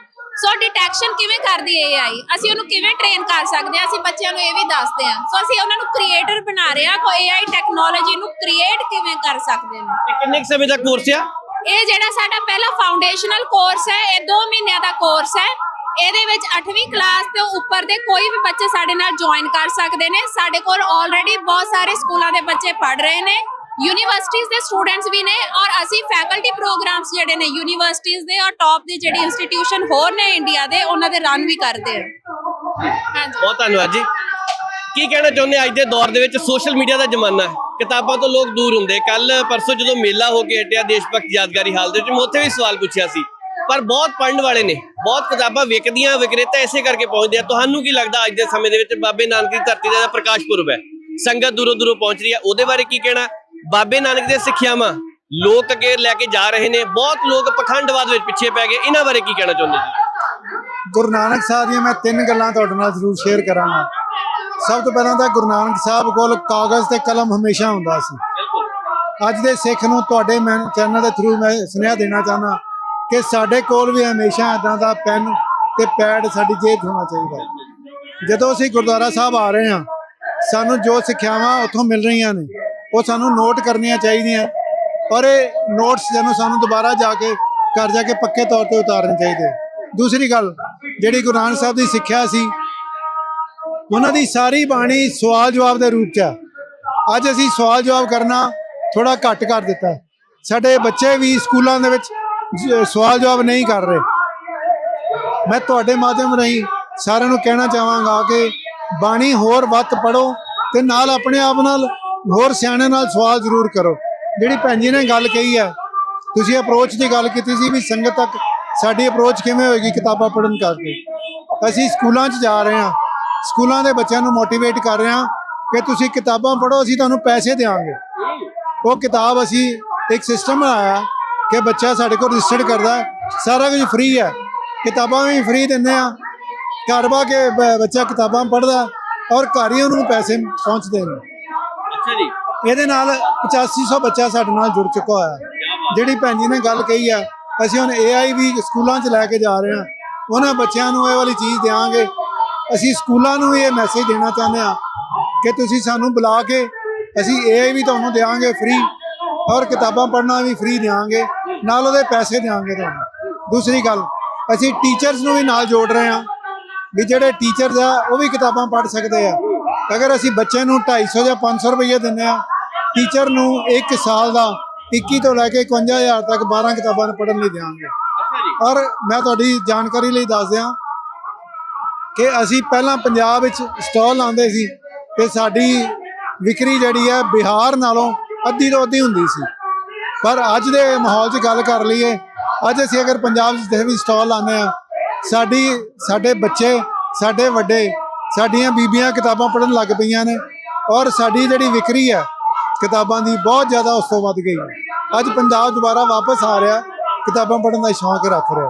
ਸੋ ਡਿਟੈਕਸ਼ਨ ਕਿਵੇਂ ਕਰਦੀ ਹੈ AI ਅਸੀਂ ਉਹਨੂੰ ਕਿਵੇਂ ਟ੍ਰੇਨ ਕਰ ਸਕਦੇ ਹਾਂ? ਅਸੀਂ ਬੱਚਿਆਂ ਨੂੰ ਇਹ ਵੀ ਦੱਸਦੇ ਹਾਂ। ਸੋ ਅਸੀਂ ਉਹਨਾਂ ਨੂੰ ਕ੍ਰੀਏਟਰ ਬਣਾ ਰਹੇ ਹਾਂ। ਕੋ AI ਟੈਕਨੋਲੋਜੀ ਨੂੰ ਕ੍ਰੀਏਟ ਕਿਵੇਂ ਕਰ ਸਕਦੇ ਨੇ? ਇਹ ਕਿੰਨੇ ਕੁ ਸਮੇਂ ਦਾ ਕੋਰਸ ਆ? ਇਹ ਜਿਹੜਾ ਸਾਡਾ ਪਹਿਲਾ ਫਾਊਂਡੇਸ਼ਨਲ ਕੋਰਸ ਹੈ ਇਹ 2 ਮਹੀਨਿਆਂ ਦਾ ਕੋਰਸ ਹੈ। ਇਹਦੇ ਵਿੱਚ 8ਵੀਂ ਕਲਾਸ ਤੋਂ ਉੱਪਰ ਦੇ ਕੋਈ ਵੀ ਬੱਚੇ ਸਾਡੇ ਨਾਲ ਜੁਆਇਨ ਕਰ ਸਕਦੇ ਨੇ। ਸਾਡੇ ਕੋਲ ਆਲਰੇਡੀ ਬਹੁਤ ਸਾਰੇ ਸਕੂਲਾਂ ਦੇ ਬੱਚੇ ਪੜ ਰਹੇ ਨੇ। ਯੂਨੀਵਰਸਿਟੀਆਂ ਦੇ ਸਟੂਡੈਂਟਸ ਵੀ ਨੇ ਔਰ ਅਸੀਂ ਫੈਕਲਟੀ ਪ੍ਰੋਗਰਾਮਸ ਜਿਹੜੇ ਨੇ ਯੂਨੀਵਰਸਿਟੀਆਂ ਦੇ ਔਰ ਟਾਪ ਦੇ ਜਿਹੜੇ ਇੰਸਟੀਟਿਊਸ਼ਨ ਹੋਰ ਨੇ ਇੰਡੀਆ ਦੇ, ਉਹਨਾਂ ਦੇ ਰਨ ਵੀ ਕਰਦੇ ਆ। ਹਾਂਜੀ। ਬਹੁਤ ਧੰਨਵਾਦ ਜੀ। ਕੀ ਕਹਿਣਾ ਚਾਹੁੰਦੇ ਅੱਜ ਦੇ ਦੌਰ ਦੇ ਵਿੱਚ ਸੋਸ਼ਲ ਮੀਡੀਆ ਦਾ ਜ਼ਮਾਨਾ ਹੈ। ਕਿਤਾਬਾਂ ਤੋਂ ਲੋਕ ਦੂਰ ਹੁੰਦੇ। ਕੱਲ ਪਰਸੋਂ ਜਦੋਂ ਮੇਲਾ ਹੋ ਕੇ ਹਟਿਆ ਦੇਸ਼ ਭਗਤ ਯਾਦਗਾਰੀ ਹਾਲ ਦੇ ਵਿੱਚ, ਮੈਂ ਉੱਥੇ ਵੀ ਸਵਾਲ ਪੁੱਛਿਆ ਸੀ। ਪਰ ਬਹੁਤ ਪੜਨ ਵਾਲੇ ਨੇ। ਬਹੁਤ ਕਿਤਾਬਾਂ ਵਿਕਦੀਆਂ, ਵਿਕਰੇਤਾ ਐਸੇ ਕਰਕੇ ਪਹੁੰਚਦੇ ਆ। ਤੁਹਾਨੂੰ ਕੀ ਲੱਗਦਾ ਅੱਜ ਦੇ ਸਮੇਂ ਦੇ ਵਿੱਚ ਬਾਬੇ ਨਾਨਕ ਦੀ ਧਰਤੀ ਦਾ ਪ੍ਰਕਾਸ਼ ਪੁਰਬ ਹੈ? ਸੰਗਤ ਦੂਰੋਂ ਦੂਰੋਂ ਪਹੁੰਚ ਰਹੀ ਹੈ। ਉਹਦੇ ਬਾਰੇ ਕੀ ਕਹਿਣਾ? ਬਾਬੇ ਨਾਨਕ ਦੇ ਸਿੱਖਿਆਵਾਂ ਲੋਕ ਅੱਗੇ ਲੈ ਕੇ ਜਾ ਰਹੇ ਨੇ। ਬਹੁਤ ਲੋਕ ਪਖੰਡਵਾਦ ਵਿੱਚ ਪਿੱਛੇ ਪੈ ਗਏ। ਇਹਨਾਂ ਬਾਰੇ ਕੀ ਕਹਿਣਾ ਚਾਹੁੰਦੇ ਜੀ? ਗੁਰੂ ਨਾਨਕ ਸਾਹਿਬ ਦੀਆਂ ਮੈਂ ਤਿੰਨ ਗੱਲਾਂ ਤੁਹਾਡੇ ਨਾਲ ਜ਼ਰੂਰ ਸ਼ੇਅਰ ਕਰਾਂਗਾ। ਸਭ ਤੋਂ ਪਹਿਲਾਂ ਤਾਂ ਗੁਰੂ ਨਾਨਕ ਸਾਹਿਬ ਕੋਲ ਕਾਗਜ਼ ਤੇ ਕਲਮ ਹਮੇਸ਼ਾ ਹੁੰਦਾ ਸੀ। ਅੱਜ ਦੇ ਸਿੱਖ ਨੂੰ ਤੁਹਾਡੇ ਮੈਂ ਚੈਨਲ ਦੇ ਥਰੂ ਮੈਂ ਸੁਨੇਹਾ ਦੇਣਾ ਚਾਹੁੰਦਾ ਕਿ ਸਾਡੇ ਕੋਲ ਵੀ ਹਮੇਸ਼ਾ ਇਦਾਂ ਦਾ ਪੈਨ ਤੇ ਪੈਡ ਸਾਡੀ ਜੇਬ ਹੋਣਾ ਚਾਹੀਦਾ। ਜਦੋਂ ਅਸੀਂ ਗੁਰਦੁਆਰਾ ਸਾਹਿਬ ਆ ਰਹੇ ਹਾਂ ਸਾਨੂੰ ਜੋ ਸਿੱਖਿਆਵਾਂ ਉੱਥੋਂ ਮਿਲ ਰਹੀਆਂ ਨੇ ਉਹ ਸਾਨੂੰ ਨੋਟ ਕਰਨੀਆਂ ਚਾਹੀਦੀਆਂ। ਔਰ ਇਹ ਨੋਟਸ ਜਦੋਂ ਸਾਨੂੰ ਦੁਬਾਰਾ ਜਾ ਕੇ ਘਰ ਜਾ ਕੇ ਪੱਕੇ ਤੌਰ ਤੇ ਉਤਾਰਨੇ ਚਾਹੀਦੇ। ਦੂਸਰੀ ਗੱਲ, ਜਿਹੜੀ ਗੁਰੂ ਨਾਨਕ ਸਾਹਿਬ ਦੀ ਸਿੱਖਿਆ ਸੀ, ਉਹਨਾਂ ਦੀ ਸਾਰੀ ਬਾਣੀ ਸਵਾਲ ਜਵਾਬ ਦੇ ਰੂਪ 'ਚ ਹੈ ਅੱਜ ਅਸੀਂ ਸਵਾਲ ਜਵਾਬ ਕਰਨਾ ਥੋੜਾ ਘੱਟ ਕਰ ਦਿੱਤਾ। ਸਾਡੇ ਬੱਚੇ ਵੀ ਸਕੂਲਾਂ ਦੇ ਵਿੱਚ ਸਵਾਲ ਜਵਾਬ ਨਹੀਂ ਕਰ ਰਹੇ। ਮੈਂ ਤੁਹਾਡੇ ਮਾਧਿਅਮ ਰਾਹੀਂ ਸਾਰਿਆਂ ਨੂੰ ਕਹਿਣਾ ਚਾਹਾਂਗਾ ਕਿ ਬਾਣੀ ਹੋਰ ਵੱਧ ਪੜੋ ਤੇ ਨਾਲ ਆਪਣੇ ਆਪ ਨਾਲ ਹੋਰ ਸਿਆਣੇ ਨਾਲ ਸਵਾਲ ਜ਼ਰੂਰ ਕਰੋ। ਜਿਹੜੀ ਭੈਣ ਜੀ ਨੇ ਗੱਲ ਕਹੀ ਹੈ, ਤੁਸੀਂ ਅਪਰੋਚ ਦੀ ਗੱਲ ਕੀਤੀ ਸੀ ਵੀ ਸੰਗਤ ਤੱਕ ਸਾਡੀ ਅਪਰੋਚ ਕਿਵੇਂ ਹੋਏਗੀ ਕਿਤਾਬਾਂ ਪੜ੍ਹਨ ਕਰਕੇ। ਅਸੀਂ ਸਕੂਲਾਂ 'ਚ ਜਾ ਰਹੇ ਹਾਂ। ਸਕੂਲਾਂ ਦੇ ਬੱਚਿਆਂ ਨੂੰ ਮੋਟੀਵੇਟ ਕਰ ਰਹੇ ਹਾਂ ਕਿ ਤੁਸੀਂ ਕਿਤਾਬਾਂ ਪੜ੍ਹੋ, ਅਸੀਂ ਤੁਹਾਨੂੰ ਪੈਸੇ ਦੇਵਾਂਗੇ ਉਹ ਕਿਤਾਬ ਅਸੀਂ ਇੱਕ ਸਿਸਟਮ ਬਣਾਇਆ ਕਿ ਬੱਚਾ ਸਾਡੇ ਕੋਲ ਰਜਿਸਟਰਡ ਕਰਦਾ ਸਾਰਾ ਕੁਝ ਫ੍ਰੀ ਹੈ। ਕਿਤਾਬਾਂ ਵੀ ਫ੍ਰੀ ਦਿੰਦੇ ਆ ਘਰ ਬਾ ਕੇ ਬ- ਬੱਚਾ ਕਿਤਾਬਾਂ ਪੜ੍ਹਦਾ ਔਰ ਘਰ ਹੀ ਉਹਨੂੰ ਪੈਸੇ ਪਹੁੰਚਦੇ ਨੇ। ਅੱਛਾ ਜੀ। ਇਹਦੇ ਨਾਲ 8500 ਬੱਚਾ ਸਾਡੇ ਨਾਲ ਜੁੜ ਚੁੱਕਾ ਹੋਇਆ। ਜਿਹੜੀ ਭੈਣ ਜੀ ਨੇ ਗੱਲ ਕਹੀ ਆ ਅਸੀਂ ਹੁਣ AI ਵੀ ਸਕੂਲਾਂ 'ਚ ਲੈ ਕੇ ਜਾ ਰਹੇ ਹਾਂ। ਉਹਨਾਂ ਬੱਚਿਆਂ ਨੂੰ ਇਹ ਵਾਲੀ ਚੀਜ਼ ਦੇਵਾਂਗੇ ਅਸੀਂ ਸਕੂਲਾਂ ਨੂੰ ਇਹ ਮੈਸੇਜ ਦੇਣਾ ਚਾਹੁੰਦੇ ਹਾਂ ਕਿ ਤੁਸੀਂ ਸਾਨੂੰ ਬੁਲਾ ਕੇ ਅਸੀਂ AI ਵੀ ਤੁਹਾਨੂੰ ਦੇਵਾਂਗੇ ਫ੍ਰੀ ਔਰ ਕਿਤਾਬਾਂ ਪੜ੍ਹਨਾ ਵੀ ਫ੍ਰੀ ਦੇਵਾਂਗੇ ਨਾਲ ਉਹਦੇ ਪੈਸੇ ਦੇਵਾਂਗੇ ਤੁਹਾਨੂੰ। ਦੂਸਰੀ ਗੱਲ ਅਸੀਂ ਟੀਚਰਸ ਨੂੰ ਵੀ ਨਾਲ ਜੋੜ ਰਹੇ ਹਾਂ ਵੀ ਜਿਹੜੇ ਟੀਚਰਸ ਆ ਉਹ ਵੀ ਕਿਤਾਬਾਂ ਪੜ੍ਹ ਸਕਦੇ ਆ। ਅਗਰ ਅਸੀਂ ਬੱਚੇ ਨੂੰ 250 ਜਾਂ 500 ਰੁਪਏ ਦਿੰਦੇ ਆ ਟੀਚਰ ਨੂੰ 1 ਸਾਲ ਦਾ 21 ਤੋਂ ਲੈ ਕੇ 51000 ਤੱਕ 12 ਕਿਤਾਬਾਂ ਪੜ੍ਹਨ ਲਈ ਦੇਵਾਂਗੇ ਔਰ ਮੈਂ ਤੁਹਾਡੀ ਜਾਣਕਾਰੀ ਲਈ ਦੱਸ ਦਿਆਂ ਕਿ ਅਸੀਂ ਪਹਿਲਾਂ ਪੰਜਾਬ ਵਿੱਚ ਸਟਾਲ ਲਾਉਂਦੇ ਸੀ ਤੇ ਸਾਡੀ ਵਿਕਰੀ ਜਿਹੜੀ ਹੈ ਬਿਹਾਰ ਨਾਲੋਂ ਅੱਧੀ ਤੋਂ ਅੱਧੀ ਹੁੰਦੀ ਸੀ। ਪਰ ਅੱਜ ਦੇ ਮਾਹੌਲ 'ਚ ਗੱਲ ਕਰ ਲਈਏ ਅੱਜ ਅਸੀਂ ਅਗਰ ਪੰਜਾਬ 'ਚ ਵੀ ਸਟਾਲ ਲਾਉਂਦੇ ਆ ਸਾਡੀ ਸਾਡੇ ਬੱਚੇ ਸਾਡੇ ਵੱਡੇ ਸਾਡੀਆਂ ਬੀਬੀਆਂ ਕਿਤਾਬਾਂ ਪੜ੍ਹਨ ਲੱਗ ਪਈਆਂ ਨੇ ਔਰ ਸਾਡੀ ਜਿਹੜੀ ਵਿਕਰੀ ਹੈ, ਕਿਤਾਬਾਂ ਦੀ ਬਹੁਤ ਜ਼ਿਆਦਾ ਉਸ ਤੋਂ ਵੱਧ ਗਈ ਹੈ। ਅੱਜ ਪੰਜਾਬ ਦੁਬਾਰਾ ਵਾਪਸ ਆ ਰਿਹਾ, ਕਿਤਾਬਾਂ ਪੜ੍ਹਨ ਦਾ ਸ਼ੌਂਕ ਰੱਖ ਰਿਹਾ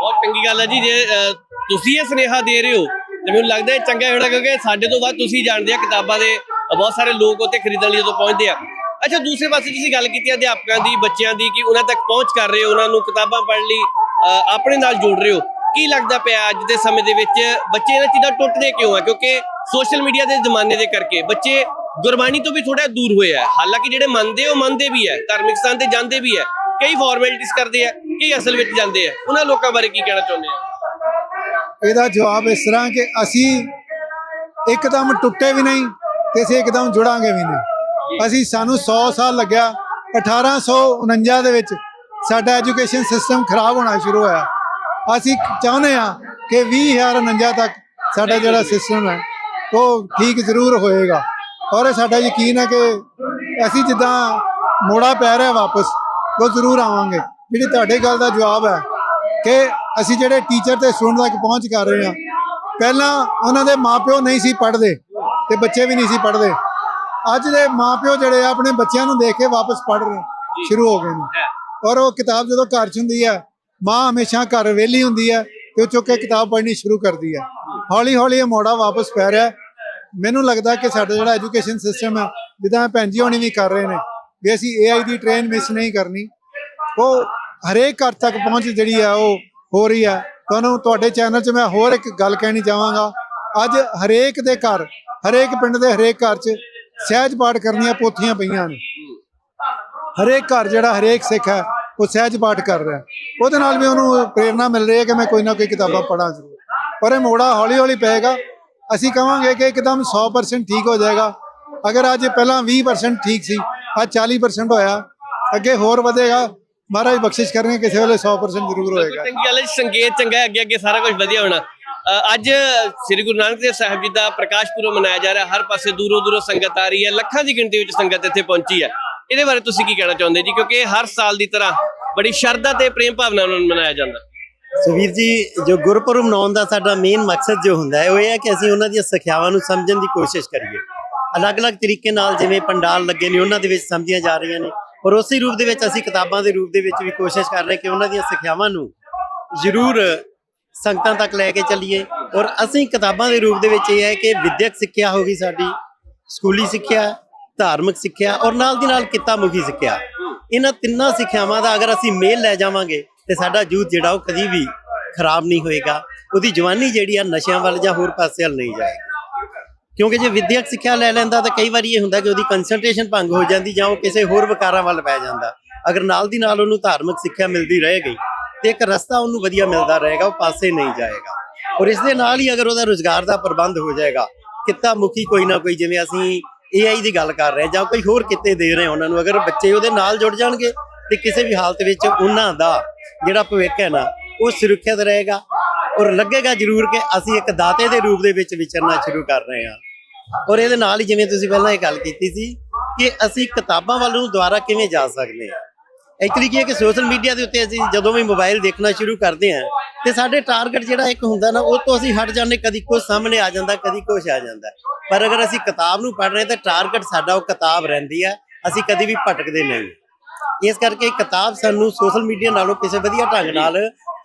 ਬਹੁਤ ਚੰਗੀ ਗੱਲ ਹੈ ਜੀ, ਜੇ ਤੁਸੀਂ ਇਹ ਸੁਨੇਹਾ ਦੇ ਰਹੇ ਹੋ, ਤੇ ਮੈਨੂੰ ਲੱਗਦਾ ਇਹ ਚੰਗਾ ਹੋਣਾ ਕਿਉਂਕਿ ਸਾਡੇ ਤੋਂ ਵੱਧ ਤੁਸੀਂ ਜਾਣਦੇ ਆ ਕਿਤਾਬਾਂ ਦੇ, ਬਹੁਤ ਸਾਰੇ ਲੋਕ ਉੱਥੇ ਖਰੀਦਣ ਲਈ ਜਦੋਂ ਪਹੁੰਚਦੇ ਆ। ਅੱਛਾ, ਦੂਸਰੇ ਪਾਸੇ ਤੁਸੀਂ ਗੱਲ ਕੀਤੀ ਅਧਿਆਪਕਾਂ ਦੀ, ਬੱਚਿਆਂ ਦੀ, ਕਿ ਉਹਨਾਂ ਤੱਕ ਪਹੁੰਚ ਕਰ ਰਹੇ ਹੋ, ਉਹਨਾਂ ਨੂੰ ਕਿਤਾਬਾਂ ਪੜ੍ਹਨ ਲਈ ਆਪਣੇ ਨਾਲ ਜੋੜ ਰਹੇ ਹੋ। ਕੀ ਲੱਗਦਾ ਪਿਆ ਅੱਜ ਦੇ ਸਮੇਂ ਦੇ ਵਿੱਚ ਬੱਚੇ ਇਹਨਾਂ ਚੀਜ਼ਾਂ ਟੁੱਟਦੇ ਕਿਉਂ ਆ? ਕਿਉਂਕਿ ਸੋਸ਼ਲ ਮੀਡੀਆ ਦੇ ਜ਼ਮਾਨੇ ਦੇ ਕਰਕੇ ਬੱਚੇ ਗੁਰਬਾਣੀ ਤੋਂ ਵੀ ਥੋੜਾ ਦੂਰ ਹੋਏ ਆ। ਹਾਲਾਂਕਿ ਜਿਹੜੇ ਮੰਨਦੇ ਉਹ ਮੰਨਦੇ ਵੀ ਹੈ ਧਾਰਮਿਕ ਸਥਾਨ ਤੇ ਜਾਂਦੇ ਵੀ ਹੈ ਕਈ ਫਾਰਮੈਲਿਟੀਜ਼ ਕਰਦੇ ਆ, ਕਈ ਅਸਲ ਵਿੱਚ ਜਾਂਦੇ ਆ। ਉਹਨਾਂ ਲੋਕਾਂ ਬਾਰੇ ਕੀ ਕਹਿਣਾ ਚਾਹੁੰਦੇ ਆ? ਇਹਦਾ ਜਵਾਬ ਇਸ ਤਰ੍ਹਾਂ ਕਿ ਅਸੀਂ ਇੱਕਦਮ ਟੁੱਟੇ ਵੀ ਨਹੀਂ ਤੇ ਅਸੀਂ ਇੱਕਦਮ ਜੁੜਾਂਗੇ ਵੀ ਨਹੀਂ। ਅਸੀਂ ਸਾਨੂੰ 100 ਸਾਲ ਲੱਗਿਆ 1849 ਦੇ ਵਿੱਚ ਸਾਡਾ ਐਜੂਕੇਸ਼ਨ ਸਿਸਟਮ ਖਰਾਬ ਹੋਣਾ ਸ਼ੁਰੂ ਹੋਇਆ। ਅਸੀਂ ਚਾਹੁੰਦੇ ਆ ਕਿ 2049 ਤੱਕ ਸਾਡਾ ਜਿਹੜਾ ਸਿਸਟਮ ਹੈ ਉਹ ਠੀਕ ਜ਼ਰੂਰ ਹੋਏਗਾ। ਔਰ ਸਾਡਾ ਯਕੀਨ ਹੈ ਕਿ ਅਸੀਂ ਜਿੱਦਾਂ ਮੋੜਾ ਪੈ ਰਿਹਾ ਵਾਪਸ ਉਹ ਜ਼ਰੂਰ ਆਵਾਂਗੇ। ਜਿਹੜੀ ਤੁਹਾਡੇ ਗੱਲ ਦਾ ਜਵਾਬ ਹੈ ਕਿ ਅਸੀਂ ਜਿਹੜੇ ਟੀਚਰ ਤੇ ਸਟੂਡੈਂਟ ਤੱਕ ਪਹੁੰਚ ਕਰ ਰਹੇ ਹਾਂ ਪਹਿਲਾਂ ਉਹਨਾਂ ਦੇ ਮਾਪਿਓ ਨਹੀਂ ਸੀ ਪੜ੍ਹਦੇ ਤੇ ਬੱਚੇ ਵੀ ਨਹੀਂ ਸੀ ਪੜ੍ਹਦੇ। ਅੱਜ ਦੇ ਮਾਪਿਓ ਜਿਹੜੇ ਆ ਆਪਣੇ ਬੱਚਿਆਂ ਨੂੰ ਦੇਖ ਕੇ ਵਾਪਸ ਪੜ੍ਹ ਰਹੇ ਸ਼ੁਰੂ ਹੋ ਗਏ ਨੇ। ਔਰ ਉਹ ਕਿਤਾਬ ਜਦੋਂ ਘਰ 'ਚ ਹੁੰਦੀ ਹੈ ਮਾਂ ਹਮੇਸ਼ਾ ਘਰ ਵਿਹਲੀ ਹੁੰਦੀ ਹੈ ਤੇ ਉਹ ਚੁੱਕ ਕੇ ਕਿਤਾਬ ਪੜ੍ਹਨੀ ਸ਼ੁਰੂ ਕਰਦੀ ਹੈ। ਹੌਲੀ ਹੌਲੀ ਇਹ ਮੋੜਾ ਵਾਪਸ ਪੈ ਰਿਹਾ ਮੈਨੂੰ ਲੱਗਦਾ ਕਿ ਸਾਡਾ ਜਿਹੜਾ ਐਜੂਕੇਸ਼ਨ ਸਿਸਟਮ ਹੈ, ਜਿੱਦਾਂ ਭੈਣ ਜੀ ਹੋਣੀ ਵੀ ਕਰ ਰਹੇ ਨੇ, ਵੀ ਅਸੀਂ AI ਦੀ ਟ੍ਰੇਨ ਮਿਸ ਨਹੀਂ ਕਰਨੀ। ਉਹ ਹਰੇਕ ਘਰ ਤੱਕ ਪਹੁੰਚ ਜਿਹੜੀ ਹੈ, ਉਹ ਹੋ ਰਹੀ ਹੈ। ਤੁਹਾਨੂੰ ਤੁਹਾਡੇ ਚੈਨਲ 'ਚ ਮੈਂ ਹੋਰ ਇੱਕ ਗੱਲ ਕਹਿਣੀ ਚਾਹਾਂਗਾ। ਅੱਜ ਹਰੇਕ ਦੇ ਘਰ, ਹਰੇਕ ਪਿੰਡ ਦੇ ਹਰੇਕ ਘਰ 'ਚ ਸਹਿਜ ਪਾਠ ਕਰਨੀਆਂ ਪੋਥੀਆਂ ਪਈਆਂ ਨੇ। ਹਰੇਕ ਘਰ ਜਿਹੜਾ ਹਰੇਕ ਸਿੱਖ ਹੈ ਉਹ ਸਹਿਜ ਪਾਠ ਕਰ ਰਿਹਾ। ਉਹਦੇ ਨਾਲ ਵੀ ਉਹਨੂੰ ਪ੍ਰੇਰਣਾ ਮਿਲ ਰਹੀ ਹੈ ਕਿ ਮੈਂ ਕੋਈ ਨਾ ਕੋਈ ਕਿਤਾਬਾਂ ਪੜ੍ਹਾਂ ਜ਼ਰੂਰ। ਪਰ ਇਹ ਮੋੜਾ ਹੌਲੀ ਹੌਲੀ ਪਏਗਾ। ਅਸੀਂ ਕਵਾਂਗੇ ਕਿ ਇੱਕਦਮ 100% ਠੀਕ ਹੋ ਜਾਏਗਾ। ਅਗਰ ਅੱਜ ਪਹਿਲਾਂ 20% ਠੀਕ ਸੀ, ਅੱਜ 40% ਹੋਇਆ, ਅੱਗੇ ਹੋਰ ਵਧੇਗਾ। ਮਹਾਰਾਜ ਬਖਸ਼ਿਸ਼ ਕਰਨਗੇ, ਕਿਸੇ ਵੇਲੇ 100% ਜ਼ਰੂਰ ਹੋਏਗਾ। ਚੰਗੀ ਗੱਲ ਹੈ, ਸੰਕੇਤ ਚੰਗਾ ਹੈ, ਅੱਗੇ ਅੱਗੇ ਸਾਰਾ ਕੁਝ ਵਧੀਆ ਹੋਣਾ। ਅੱਜ ਸ੍ਰੀ ਗੁਰੂ ਨਾਨਕ ਦੇਵ ਸਾਹਿਬ ਜੀ ਦਾ ਪ੍ਰਕਾਸ਼ ਪੁਰਬ ਮਨਾਇਆ ਜਾ ਰਿਹਾ। ਹਰ ਪਾਸੇ ਦੂਰੋਂ ਦੂਰੋਂ ਸੰਗਤ ਆ ਰਹੀ ਹੈ। ਲੱਖਾਂ ਦੀ ਗਿਣਤੀ ਵਿੱਚ ਸੰਗਤ ਇੱਥੇ ਪਹੁੰਚੀ ਹੈ। ਇਹਦੇ ਬਾਰੇ ਤੁਸੀਂ ਕੀ ਕਹਿਣਾ ਚਾਹੁੰਦੇ ਜੀ? ਕਿਉਂਕਿ ਇਹ ਹਰ ਸਾਲ ਦੀ ਤਰ੍ਹਾਂ ਬੜੀ ਸ਼ਰਧਾ ਤੇ ਪ੍ਰੇਮ ਭਾਵਨਾ ਨਾਲ ਮਨਾਇਆ ਜਾਂਦਾ। ਸੋ ਜੀ, ਜੋ ਗੁਰਪੁਰਬ ਮਨਾਉਣ ਦਾ ਸਾਡਾ ਮੇਨ ਮਕਸਦ ਜੋ ਹੁੰਦਾ ਹੈ, ਉਹ ਇਹ ਹੈ ਕਿ ਅਸੀਂ ਉਹਨਾਂ ਦੀਆਂ ਸਿੱਖਿਆਵਾਂ ਨੂੰ ਸਮਝਣ ਦੀ ਕੋਸ਼ਿਸ਼ ਕਰੀਏ। ਅਲੱਗ-ਅਲੱਗ ਤਰੀਕੇ ਨਾਲ ਜਿਵੇਂ ਪੰਡਾਲ ਲੱਗੇ ਨੇ, ਉਹਨਾਂ ਦੇ ਵਿੱਚ ਸਮਝੀਆਂ ਜਾ ਰਹੀਆਂ ਨੇ। ਔਰ ਉਸੇ ਰੂਪ ਦੇ ਵਿੱਚ ਅਸੀਂ ਕਿਤਾਬਾਂ ਦੇ ਰੂਪ ਦੇ ਵਿੱਚ ਵੀ ਕੋਸ਼ਿਸ਼ ਕਰ ਰਹੇ ਕਿ ਉਹਨਾਂ ਦੀਆਂ ਸਿੱਖਿਆਵਾਂ ਨੂੰ ਜ਼ਰੂਰ ਸੰਗਤਾਂ ਤੱਕ ਲੈ ਕੇ ਚੱਲੀਏ। ਔਰ ਅਸੀਂ ਕਿਤਾਬਾਂ ਦੇ ਰੂਪ ਦੇ ਵਿੱਚ ਇਹ ਹੈ ਕਿ ਵਿਦਿਅਕ ਸਿੱਖਿਆ ਹੋ ਗਈ ਸਾਡੀ, ਸਕੂਲੀ ਸਿੱਖਿਆ ਧਾਰਮਿਕ ਸਿੱਖਿਆ ਔਰ ਨਾਲ ਦੀ ਨਾਲ ਕਿੱਤਾ ਮੁਖੀ ਸਿੱਖਿਆ। ਇਹਨਾਂ ਤਿੰਨਾਂ ਸਿੱਖਿਆਵਾਂ ਦਾ ਅਗਰ ਅਸੀਂ ਮੇਲ ਲੈ ਜਾਵਾਂਗੇ ਤੇ ਸਾਡਾ ਯੂਥ ਜਿਹੜਾ ਉਹ ਕਦੀ ਵੀ ਖਰਾਬ ਨਹੀਂ ਹੋਏਗਾ। ਉਹਦੀ ਜਵਾਨੀ ਜਿਹੜੀ ਆ ਨਸ਼ਿਆਂ ਵੱਲ ਜਾਂ ਹੋਰ ਪਾਸੇ ਵੱਲ ਨਹੀਂ ਜਾਏਗੀ। ਕਿਉਂਕਿ ਜੇ ਵਿਦਿਅਕ ਸਿੱਖਿਆ ਲੈ ਲੈਂਦਾ ਤਾਂ ਕਈ ਵਾਰੀ ਇਹ ਹੁੰਦਾ ਕਿ ਉਹਦੀ ਕਨਸੈਂਟਰੇਸ਼ਨ ਭੰਗ ਹੋ ਜਾਂਦੀ ਜਾਂ ਉਹ ਕਿਸੇ ਹੋਰ ਵਿਕਾਰਾਂ ਵੱਲ ਪੈ ਜਾਂਦਾ। ਅਗਰ ਨਾਲ ਦੀ ਨਾਲ ਉਹਨੂੰ ਧਾਰਮਿਕ ਸਿੱਖਿਆ ਮਿਲਦੀ ਰਹੇਗੀ ਤੇ ਇੱਕ ਰਸਤਾ ਉਹਨੂੰ ਵਧੀਆ ਮਿਲਦਾ ਰਹੇਗਾ, ਉਹ ਪਾਸੇ ਨਹੀਂ ਜਾਏਗਾ। ਔਰ ਇਸ ਦੇ ਨਾਲ ਹੀ ਅਗਰ ਉਹਦਾ ਰੋਜ਼ਗਾਰ ਦਾ ਪ੍ਰਬੰਧ ਹੋ ਜਾਏਗਾ, ਕਿੱਤਾ ਮੁਖੀ ਕੋਈ ਨਾ ਕੋਈ ਜਿਵੇਂ ਅਸੀਂ AI ਦੀ ਗੱਲ ਕਰ ਰਹੇ ਜਾਂ ਕੋਈ ਹੋਰ ਕਿੱਤੇ ਦੇ ਰਹੇ ਉਹਨਾਂ ਨੂੰ, ਅਗਰ ਬੱਚੇ ਉਹਦੇ ਨਾਲ ਜੁੜ ਜਾਣਗੇ ਤੇ ਕਿਸੇ ਵੀ ਹਾਲਤ ਵਿੱਚ ਉਹਨਾਂ ਦਾ ਜਿਹੜਾ ਭਵਿੱਖ ਹੈ ਨਾ, ਉਹ ਸੁਰੱਖਿਅਤ ਰਹੇਗਾ ਔਰ ਲੱਗੇਗਾ ਜ਼ਰੂਰ ਕਿ ਅਸੀਂ ਇੱਕ ਦਾਤੇ ਦੇ ਰੂਪ ਦੇ ਵਿੱਚ ਵਿਚਰਨਾ ਸ਼ੁਰੂ ਕਰ ਰਹੇ ਹਾਂ। ਔਰ ਇਹਦੇ ਨਾਲ ਹੀ ਜਿਵੇਂ ਤੁਸੀਂ ਪਹਿਲਾਂ ਇਹ ਗੱਲ ਕੀਤੀ ਸੀ ਕਿ ਅਸੀਂ ਕਿਤਾਬਾਂ ਵੱਲ ਨੂੰ ਦੁਬਾਰਾ ਕਿਵੇਂ ਜਾ ਸਕਦੇ ਹਾਂ। ਐਕਚੁਅਲੀ ਕੀ ਹੈ ਕਿ ਸੋਸ਼ਲ ਮੀਡੀਆ ਦੇ ਉੱਤੇ ਅਸੀਂ ਜਦੋਂ ਵੀ ਮੋਬਾਈਲ ਦੇਖਣਾ ਸ਼ੁਰੂ ਕਰਦੇ ਹਾਂ ਤੇ ਸਾਡੇ ਟਾਰਗੇਟ ਜਿਹੜਾ ਇੱਕ ਹੁੰਦਾ ਨਾ, ਉਹ ਤੋਂ ਅਸੀਂ ਹਟ ਜਾਂਦੇ, ਕਦੀ ਕੁਝ ਸਾਹਮਣੇ ਆ ਜਾਂਦਾ, ਕਦੀ ਕੁਝ ਆ ਜਾਂਦਾ। ਪਰ ਅਗਰ ਅਸੀਂ ਕਿਤਾਬ ਨੂੰ ਪੜ੍ਹ ਰਹੇ ਤਾਂ ਟਾਰਗੇਟ ਸਾਡਾ ਉਹ ਕਿਤਾਬ ਰਹਿੰਦੀ ਹੈ ਅਸੀਂ ਕਦੀ ਵੀ ਭਟਕਦੇ ਨਹੀਂ। ਇਸ ਕਰਕੇ ਕਿਤਾਬ ਸਾਨੂੰ ਸੋਸ਼ਲ ਮੀਡੀਆ ਨਾਲੋਂ ਕਿਸੇ ਵਧੀਆ ਢੰਗ ਨਾਲ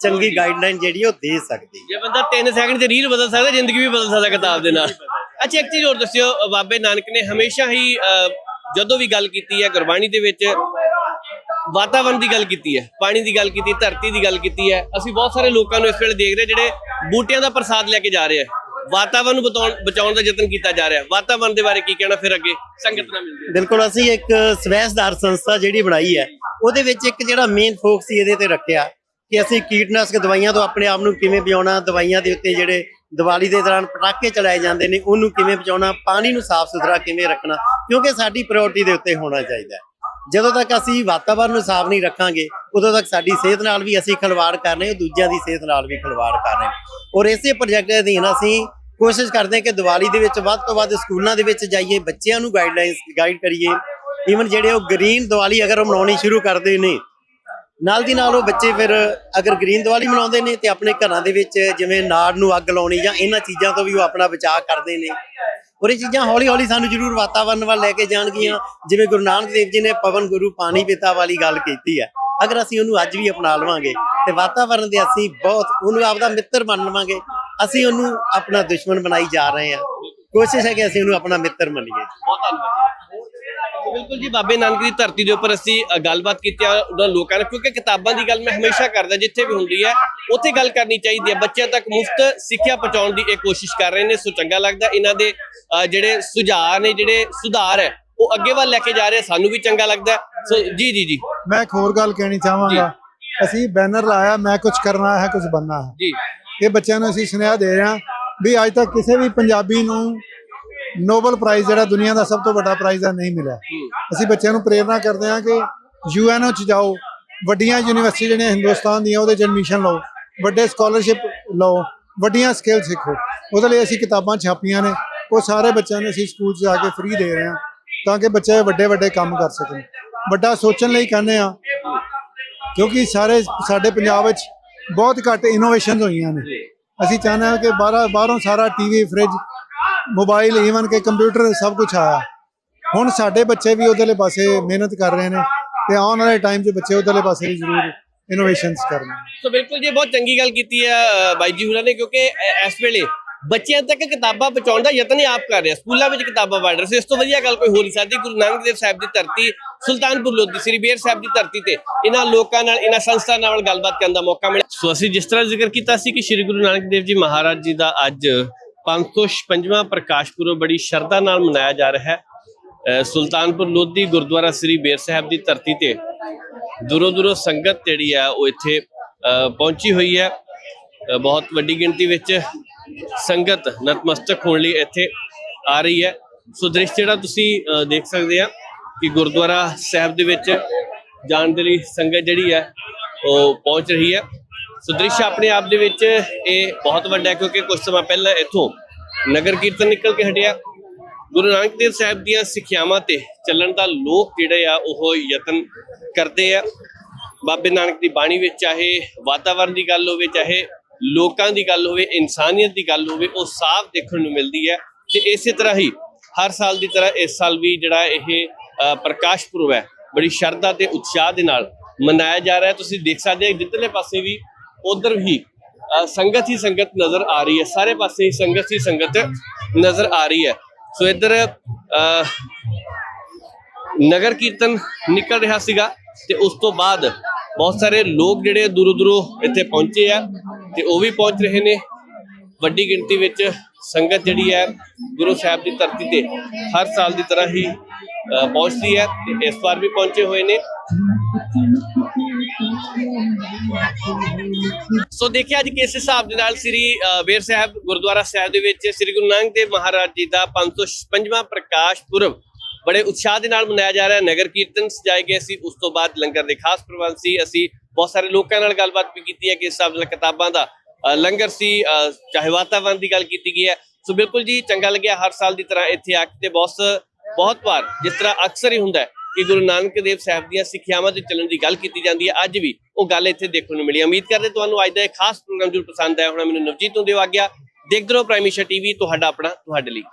ਚੰਗੀ ਗਾਈਡਲਾਈਨ ਜਿਹੜੀ ਉਹ ਦੇ ਸਕਦੀ ਹੈ। ਜੇ ਬੰਦਾ 3 ਸੈਕਿੰਡ 'ਚ ਰੀਲ ਬਦਲ ਸਕਦਾ, ਜ਼ਿੰਦਗੀ ਵੀ ਬਦਲ ਸਕਦਾ ਕਿਤਾਬ ਦੇ ਨਾਲ। ਅੱਛਾ, ਇੱਕ ਚੀਜ਼ ਹੋਰ ਦੱਸਿਓ, ਬਾਬੇ ਨਾਨਕ ਨੇ ਹਮੇਸ਼ਾ ਹੀ ਜਦੋਂ ਵੀ ਗੱਲ ਕੀਤੀ ਹੈ ਗੁਰਬਾਣੀ ਦੇ ਵਿੱਚ ਵਾਤਾਵਰਣ ਦੀ ਗੱਲ ਕੀਤੀ ਹੈ, ਪਾਣੀ ਦੀ ਗੱਲ ਕੀਤੀ, ਧਰਤੀ ਦੀ ਗੱਲ ਕੀਤੀ ਹੈ। ਅਸੀਂ ਬਹੁਤ ਸਾਰੇ ਲੋਕਾਂ ਨੂੰ ਇਸ ਵੇਲੇ ਦੇਖ ਰਹੇ ਜਿਹੜੇ ਬੂਟਿਆਂ ਦਾ ਪ੍ਰਸਾਦ ਲੈ ਕੇ ਜਾ ਰਹੇ ਆ ਵਾਤਾਵਰਨ ਨੂੰ ਬਚਾਉਣ ਦਾ ਯਤਨ ਕੀਤਾ ਜਾ ਰਿਹਾ ਵਾਤਾਵਰਨ ਦੇ ਬਾਰੇ ਕੀ ਕਹਿਣਾ ਫਿਰ ਅੱਗੇ? ਸੰਗਤ ਨਾਲ ਮਿਲਦੇ ਬਿਲਕੁਲ, ਅਸੀਂ ਇੱਕ ਸਵੈ ਸੁਧਾਰ ਸੰਸਥਾ ਜਿਹੜੀ ਬਣਾਈ ਹੈ, ਉਹਦੇ ਵਿੱਚ ਇੱਕ ਜਿਹੜਾ ਮੇਨ ਫੋਕਸ ਸੀ ਇਹਦੇ ਤੇ ਰੱਖਿਆ ਕਿ ਅਸੀਂ ਕੀਟਨਾਸ਼ਕ ਦਵਾਈਆਂ ਤੋਂ ਆਪਣੇ ਆਪ ਨੂੰ ਕਿਵੇਂ ਬਚਾਉਣਾ, ਦਵਾਈਆਂ ਦੇ ਉੱਤੇ ਜਿਹੜੇ ਦੀਵਾਲੀ ਦੇ ਦੌਰਾਨ ਪਟਾਕੇ ਚਲਾਏ ਜਾਂਦੇ ਨੇ, ਉਹਨੂੰ ਕਿਵੇਂ ਬਚਾਉਣਾ, ਪਾਣੀ ਨੂੰ ਸਾਫ਼ ਸੁਥਰਾ ਕਿਵੇਂ ਰੱਖਣਾ, ਕਿਉਂਕਿ ਸਾਡੀ ਪ੍ਰਾਇੋਰਟੀ ਦੇ ਉੱਤੇ ਹੋਣਾ ਚਾਹੀਦਾ ਹੈ। ਜਦੋਂ ਤੱਕ ਅਸੀਂ ਵਾਤਾਵਰਨ ਨੂੰ ਸਾਫ਼ ਨਹੀਂ ਰੱਖਾਂਗੇ, ਉਦੋਂ ਤੱਕ ਸਾਡੀ ਸਿਹਤ ਨਾਲ ਵੀ ਅਸੀਂ ਖਿਲਵਾੜ ਕਰ ਰਹੇ ਹਾਂ, ਦੂਜਿਆਂ ਦੀ ਸਿਹਤ ਨਾਲ ਵੀ ਖਿਲਵਾੜ ਕਰ ਰਹੇ ਹਾਂ। ਔਰ ਇਸੇ ਪ੍ਰੋਜੈਕਟ ਦੇ ਅਧੀਨ ਅਸੀਂ ਕੋਸ਼ਿਸ਼ ਕਰਦੇ ਹਾਂ ਕਿ ਦੀਵਾਲੀ ਦੇ ਵਿੱਚ ਵੱਧ ਤੋਂ ਵੱਧ ਸਕੂਲਾਂ ਦੇ ਵਿੱਚ ਜਾਈਏ, ਬੱਚਿਆਂ ਨੂੰ ਗਾਈਡਲਾਈਨਸ ਗਾਈਡ ਕਰੀਏ। ਈਵਨ ਜਿਹੜੇ ਉਹ ਗ੍ਰੀਨ ਦੀਵਾਲੀ ਅਗਰ ਉਹ ਮਨਾਉਣੀ ਸ਼ੁਰੂ ਕਰਦੇ ਨੇ, ਨਾਲ ਦੀ ਨਾਲ ਉਹ ਬੱਚੇ ਫਿਰ ਅਗਰ ਗ੍ਰੀਨ ਦੀਵਾਲੀ ਮਨਾਉਂਦੇ ਨੇ ਤੇ ਆਪਣੇ ਘਰਾਂ ਦੇ ਵਿੱਚ ਜਿਵੇਂ ਨਾੜ ਨੂੰ ਅੱਗ ਲਾਉਣੀ ਜਾਂ ਇਹਨਾਂ ਚੀਜ਼ਾਂ ਤੋਂ ਵੀ ਉਹ ਆਪਣਾ ਬਚਾਅ ਕਰਦੇ ਨੇ। ਔਰ ਇਹ ਚੀਜ਼ਾਂ ਹੌਲੀ ਹੌਲੀ ਸਾਨੂੰ ਜ਼ਰੂਰ ਵਾਤਾਵਰਣ ਵੱਲ ਲੈ ਕੇ ਜਾਣਗੀਆਂ। ਜਿਵੇਂ ਗੁਰੂ ਨਾਨਕ ਦੇਵ ਜੀ ਨੇ ਪਵਨ ਗੁਰੂ ਪਾਣੀ ਪਿਤਾ ਵਾਲੀ ਗੱਲ ਕੀਤੀ ਹੈ। ਅਗਰ ਅਸੀਂ ਉਹਨੂੰ ਅੱਜ ਵੀ ਅਪਣਾ ਲਵਾਂਗੇ ਤੇ ਵਾਤਾਵਰਣ ਦੇ ਅਸੀਂ ਬਹੁਤ ਉਹਨੂੰ ਆਪਦਾ ਮਿੱਤਰ ਬਣ ਲਵਾਂਗੇ। ਅਸੀਂ ਉਹਨੂੰ ਆਪਣਾ ਦੁਸ਼ਮਣ ਬਣਾਈ ਜਾ ਰਹੇ ਹਾਂ। ਕੋਸ਼ਿਸ਼ ਹੈ ਕਿ ਅਸੀਂ ਉਹਨੂੰ ਆਪਣਾ ਮਿੱਤਰ ਮੰਨੀਏ। ਬਹੁਤ ਧੰਨਵਾਦ ਬਿਲਕੁਲ ਜੀ ਬਾਬੇ ਨਾਨਕ ਦੀ ਧਰਤੀ ਦੇ ਉੱਪਰ ਅਸੀਂ ਗੱਲਬਾਤ ਕੀਤੀ ਆ ਉਹਨਾਂ ਲੋਕਾਂ ਨਾਲ ਕਿਉਂਕਿ ਕਿਤਾਬਾਂ ਦੀ ਗੱਲ ਮੈਂ ਹਮੇਸ਼ਾ ਕਰਦਾ ਜਿੱਥੇ ਵੀ ਹੁੰਦੀ ਹੈ ਉੱਥੇ ਗੱਲ ਕਰਨੀ ਚਾਹੀਦੀ ਹੈ। ਬੱਚਿਆਂ ਤੱਕ ਮੁਫਤ ਸਿੱਖਿਆ ਪਹੁੰਚਾਉਣ ਦੀ ਇਹ ਕੋਸ਼ਿਸ਼ ਕਰ ਰਹੇ ਨੇ ਸੋ ਚੰਗਾ ਲੱਗਦਾ ਇਹਨਾਂ ਦੇ ਜਿਹੜੇ ਸੁਝਾਅ ਨੇ ਜਿਹੜੇ ਸੁਧਾਰ ਹੈ ਉਹ ਅੱਗੇ ਵੱਲ ਲੈ ਕੇ ਜਾ ਰਹੇ ਸਾਨੂੰ ਵੀ ਚੰਗਾ ਲੱਗਦਾ। ਸੋ ਜੀ ਜੀ ਜੀ। ਮੈਂ ਇੱਕ ਹੋਰ ਗੱਲ ਕਹਿਣੀ ਚਾਹਾਂਗਾ। ਅਸੀਂ ਬੈਨਰ ਲਾਇਆ ਮੈਂ ਕੁਝ ਕਰਨਾ ਹੈ ਕੁਝ ਬੰਨਾ ਹੈ। ਜੀ। ਇਹ ਬੱਚਿਆਂ ਨੂੰ ਅਸੀਂ ਸੁਨੇਹਾ ਦੇ ਰਹੇ ਹਾਂ ਵੀ ਅੱਜ ਤੱਕ ਕਿਸੇ ਵੀ ਪੰਜਾਬੀ ਨੂੰ ਨੋਬਲ ਪ੍ਰਾਈਜ਼ ਜਿਹੜਾ ਦੁਨੀਆ ਦਾ ਸਭ ਤੋਂ ਵੱਡਾ ਪ੍ਰਾਈਜ਼ ਹੈ, ਨਹੀਂ ਮਿਲਿਆ। ਅਸੀਂ ਬੱਚਿਆਂ ਨੂੰ ਪ੍ਰੇਰਨਾ ਕਰਦੇ ਹਾਂ ਕਿ ਯੂਐਨਓ ਚ ਜਾਓ, ਵੱਡੀਆਂ ਯੂਨੀਵਰਸਿਟੀ ਜਿਹੜੀਆਂ ਹਿੰਦੁਸਤਾਨ ਦੀਆਂ, ਉਹਦੇ ਚ ਐਡਮਿਸ਼ਨ ਲਓ, ਵੱਡੇ ਸਕਾਲਰਸ਼ਿਪ ਲਓ, ਵੱਡੀਆਂ ਸਕਿੱਲ ਸਿੱਖੋ। ਉਹਦੇ ਲਈ ਅਸੀਂ ਕਿਤਾਬਾਂ ਛਾਪੀਆਂ ਨੇ, ਉਹ ਸਾਰੇ ਬੱਚਿਆਂ ਨੂੰ ਅਸੀਂ ਸਕੂਲ 'ਚ ਜਾ ਕੇ ਫ੍ਰੀ ਦੇ ਰਹੇ ਹਾਂ, ਤਾਂ ਕਿ ਬੱਚੇ ਵੱਡੇ ਵੱਡੇ ਕੰਮ ਕਰ ਸਕਣ। ਵੱਡਾ ਸੋਚਣ ਲਈ ਕਹਿੰਦੇ ਆ ਕਿਉਂਕਿ ਸਾਰੇ ਸਾਡੇ ਪੰਜਾਬ ਵਿੱਚ ਬਹੁਤ ਘੱਟ ਇਨੋਵੇਸ਼ਨਸ ਹੋਈਆਂ ਨੇ। ਅਸੀਂ ਚਾਹੁੰਦੇ ਹਾਂ ਕਿ ਬਾਹਰ ਬਾਹਰੋਂ ਸਾਰਾ ਟੀਵੀ ਫ੍ਰਿਜ ਮੋਬਾਈਲ ਈਵਨ ਕਿ ਕੰਪਿਊਟਰ ਸਭ ਕੁਝ ਆਇਆ। ਹੁਣ ਸਾਡੇ ਬੱਚੇ ਵੀ ਉਧਰਲੇ ਪਾਸੇ ਮਿਹਨਤ ਕਰ ਰਹੇ ਨੇ ਤੇ ਆਉਣ ਵਾਲੇ ਟਾਈਮ 'ਚ ਬੱਚੇ ਉਧਰਲੇ ਪਾਸੇ ਵੀ ਜ਼ਰੂਰ ਇਨੋਵੇਸ਼ਨਸ ਕਰਨ ਸੋ ਬਿਲਕੁਲ ਜੀ, ਬਹੁਤ ਚੰਗੀ ਗੱਲ ਕੀਤੀ ਹੈ ਬਾਈ ਜੀ ਹੁਣਾਂ ਨੇ, ਕਿਉਂਕਿ ਇਸ ਵੇਲੇ ਬੱਚਿਆਂ ਤੱਕ ਕਿਤਾਬਾਂ ਪਹੁੰਚਾਉਣ ਦਾ ਯਤਨ ਹੀ ਆਪ ਕਰ ਰਿਹਾ। ਸਕੂਲਾਂ ਵਿੱਚ ਕਿਤਾਬਾਂ ਪੜ੍ਹ ਰਹੇ ਸੀ। ਇਸ ਤੋਂ ਵਧੀਆ ਗੱਲ ਕੋਈ ਹੋ ਨਹੀਂ ਸਕਦੀ ਗੁਰੂ ਨਾਨਕ ਦੇਵ ਸਾਹਿਬ ਦੀ ਧਰਤੀ, ਸੁਲਤਾਨਪੁਰ ਲੋਧੀ, ਸ੍ਰੀ ਬੇਰ ਸਾਹਿਬ ਦੀ ਧਰਤੀ ਤੇ ਇਹਨਾਂ ਲੋਕਾਂ ਨਾਲ, ਇਹਨਾਂ ਸੰਸਥਾ ਨਾਲ ਗੱਲਬਾਤ ਕਰਨ ਦਾ ਮੌਕਾ ਮਿਲਿਆ। ਸੋ ਅਸੀਂ ਜਿਸ ਤਰ੍ਹਾਂ ਜ਼ਿਕਰ ਕੀਤਾ ਸੀ ਕਿ ਸ੍ਰੀ ਗੁਰੂ ਨਾਨਕ ਦੇਵ ਜੀ ਮਹਾਰਾਜ ਜੀ ਦਾ ਅੱਜ 556ਵਾਂ ਪ੍ਰਕਾਸ਼ ਪੁਰਬ ਬੜੀ ਸ਼ਰਧਾ ਨਾਲ ਮਨਾਇਆ ਜਾ ਰਿਹਾ ਹੈ। ਸੁਲਤਾਨਪੁਰ ਲੋਧੀ ਗੁਰਦੁਆਰਾ ਸ੍ਰੀ ਬੇਰ ਸਾਹਿਬ ਦੀ ਧਰਤੀ ਤੇ ਦੂਰੋਂ ਦੂਰੋਂ ਸੰਗਤ ਜਿਹੜੀ ਆ ਉਹ ਇੱਥੇ ਪਹੁੰਚੀ ਹੋਈ ਹੈ। ਬਹੁਤ ਵੱਡੀ ਗਿਣਤੀ ਵਿੱਚ ਸੰਗਤ ਨਤਮਸਤਕ ਹੋਣ ਲਈ ਇੱਥੇ ਆ ਰਹੀ ਹੈ। ਸੋ ਦ੍ਰਿਸ਼ ਜਿਹੜਾ ਤੁਸੀਂ ਦੇਖ ਸਕਦੇ ਆ ਕਿ ਗੁਰਦੁਆਰਾ ਸਾਹਿਬ ਦੇ ਵਿੱਚ ਜਾਣ ਦੇ ਲਈ ਸੰਗਤ ਜਿਹੜੀ ਹੈ ਉਹ ਪਹੁੰਚ ਰਹੀ ਹੈ। ਸੋ ਦ੍ਰਿਸ਼ ਆਪਣੇ ਆਪ ਦੇ ਵਿੱਚ ਇਹ ਬਹੁਤ ਵੱਡਾ ਹੈ ਕਿਉਂਕਿ ਕੁਝ ਸਮਾਂ ਪਹਿਲਾਂ ਇੱਥੋਂ ਨਗਰ ਕੀਰਤਨ ਨਿਕਲ ਕੇ ਹਟਿਆ। ਗੁਰੂ ਨਾਨਕ ਦੇਵ ਸਾਹਿਬ ਦੀਆਂ ਸਿੱਖਿਆਵਾਂ ਤੇ ਚੱਲਣ ਦਾ ਲੋਕ ਜਿਹੜੇ ਆ, ਉਹ ਯਤਨ ਕਰਦੇ ਆ। ਬਾਬੇ ਨਾਨਕ ਦੀ ਬਾਣੀ ਵਿੱਚ ਚਾਹੇ ਵਾਤਾਵਰਣ ਦੀ ਗੱਲ ਹੋਵੇ, ਚਾਹੇ ਲੋਕਾਂ ਦੀ ਗੱਲ ਹੋਵੇ, ਇਨਸਾਨੀਅਤ ਦੀ ਗੱਲ ਹੋਵੇ, ਉਹ ਸਾਫ਼ ਦੇਖਣ ਨੂੰ ਮਿਲਦੀ ਹੈ ਤੇ ਇਸੇ ਤਰ੍ਹਾਂ ਹੀ ਹਰ ਸਾਲ ਦੀ ਤਰ੍ਹਾਂ ਇਸ ਸਾਲ ਵੀ ਜਿਹੜਾ ਇਹ ਪ੍ਰਕਾਸ਼ ਪੁਰਬ ਹੈ। ਬੜੀ ਸ਼ਰਧਾ ਤੇ ਉਤਸ਼ਾਹ ਦੇ ਨਾਲ ਮਨਾਇਆ ਜਾ ਰਿਹਾ। ਤੁਸੀਂ ਦੇਖ ਸਕਦੇ ਹੋ ਜਿੱਧਰਲੇ ਪਾਸੇ ਵੀ ਉਧਰ ਵੀ ਸੰਗਤ ਹੀ ਸੰਗਤ ਨਜ਼ਰ ਆ ਰਹੀ ਹੈ। ਸਾਰੇ ਪਾਸੇ ਹੀ ਸੰਗਤ ਹੀ ਸੰਗਤ ਨਜ਼ਰ ਆ ਰਹੀ ਹੈ। ਸੋ ਇੱਧਰ ਨਗਰ ਕੀਰਤਨ ਨਿਕਲ ਰਿਹਾ ਸੀਗਾ ਤੇ ਉਸ ਤੋਂ ਬਾਅਦ ਬਹੁਤ ਸਾਰੇ ਲੋਕ ਜਿਹੜੇ ਦੂਰੋਂ ਦੂਰੋਂ ਇੱਥੇ ਪਹੁੰਚੇ ਆ ਤੇ ਉਹ ਵੀ ਪਹੁੰਚ ਰਹੇ ਨੇ। ਵੱਡੀ ਗਿਣਤੀ ਵਿੱਚ ਸੰਗਤ ਜਿਹੜੀ ਹੈ ਗੁਰੂ ਸਾਹਿਬ ਦੀ ਧਰਤੀ ਤੇ ਹਰ ਸਾਲ ਦੀ ਤਰ੍ਹਾਂ ਹੀ ਪਹੁੰਚਦੀ ਹੈ ਤੇ ਇਸ ਵਾਰ ਵੀ ਪਹੁੰਚੇ ਹੋਏ ਨੇ। ਸੋ ਦੇਖਿਆ ਅੱਜ ਕਿਸ ਹਿਸਾਬ ਦੇ ਨਾਲ ਸ੍ਰੀ ਬੇਰ ਸਾਹਿਬ ਗੁਰਦੁਆਰਾ ਸਾਹਿਬ ਦੇ ਵਿੱਚ ਸ੍ਰੀ ਗੁਰੂ ਨਾਨਕ ਦੇਵ ਮਹਾਰਾਜ ਜੀ ਦਾ 555ਵਾਂ ਪ੍ਰਕਾਸ਼ ਪੁਰਬ ਬੜੇ ਉਤਸ਼ਾਹ ਦੇ ਨਾਲ ਮਨਾਇਆ ਜਾ ਰਿਹਾ ਨਗਰ ਕੀਰਤਨ ਸਜਾਏ ਗਏ ਸੀ। ਉਸ ਤੋਂ ਬਾਅਦ ਲੰਗਰ ਦੇ ਖਾਸ ਪ੍ਰਬੰਧ ਸੀ। ਅਸੀਂ ਬਹੁਤ ਸਾਰੇ ਲੋਕਾਂ ਨਾਲ ਗੱਲਬਾਤ ਵੀ ਕੀਤੀ ਹੈ ਕਿ ਇਸ ਹਿਸਾਬ ਨਾਲ ਕਿਤਾਬਾਂ ਦਾ ਲੰਗਰ ਸੀ। ਅ, ਚਾਹੇ ਵਾਤਾਵਰਣ ਦੀ ਗੱਲ ਕੀਤੀ ਗਈ ਹੈ। ਸੋ ਬਿਲਕੁਲ ਜੀ ਚੰਗਾ ਲੱਗਿਆ ਹਰ ਸਾਲ ਦੀ ਤਰ੍ਹਾਂ ਇੱਥੇ ਆ ਕੇ ਬਹੁਤ ਬਹੁਤ ਵਾਰ ਜਿਸ ਤਰ੍ਹਾਂ ਅਕਸਰ ਹੀ ਹੁੰਦਾ ਹੈ ਕਿ ਗੁਰੂ ਨਾਨਕ ਦੇਵ ਸਾਹਿਬ ਦੀਆਂ ਸਿੱਖਿਆਵਾਂ ਤੇ ਚੱਲਣ ਦੀ ਗੱਲ ਕੀਤੀ ਜਾਂਦੀ ਹੈ। ਅੱਜ ਵੀ ਉਹ ਗੱਲ ਇੱਥੇ ਦੇਖਣ ਨੂੰ ਮਿਲੀ। ਉਮੀਦ ਕਰਦੇ ਤੁਹਾਨੂੰ ਅੱਜ ਦਾ ਇਹ ਖਾਸ ਪ੍ਰੋਗਰਾਮ ਜ਼ਰੂਰ ਪਸੰਦ ਆਇਆ ਹੋਣਾ। ਮੈਨੂੰ ਨਵਜੀਤ ਨੂੰ ਦਿਓ ਆਗਿਆ। ਦੇਖਦੇ ਰਹੋ ਪ੍ਰਾਈਮ ਮਿਸ਼ਨ ਟੀਵੀ ਤੁਹਾਡਾ ਆਪਣਾ, ਤੁਹਾਡੇ ਲਈ।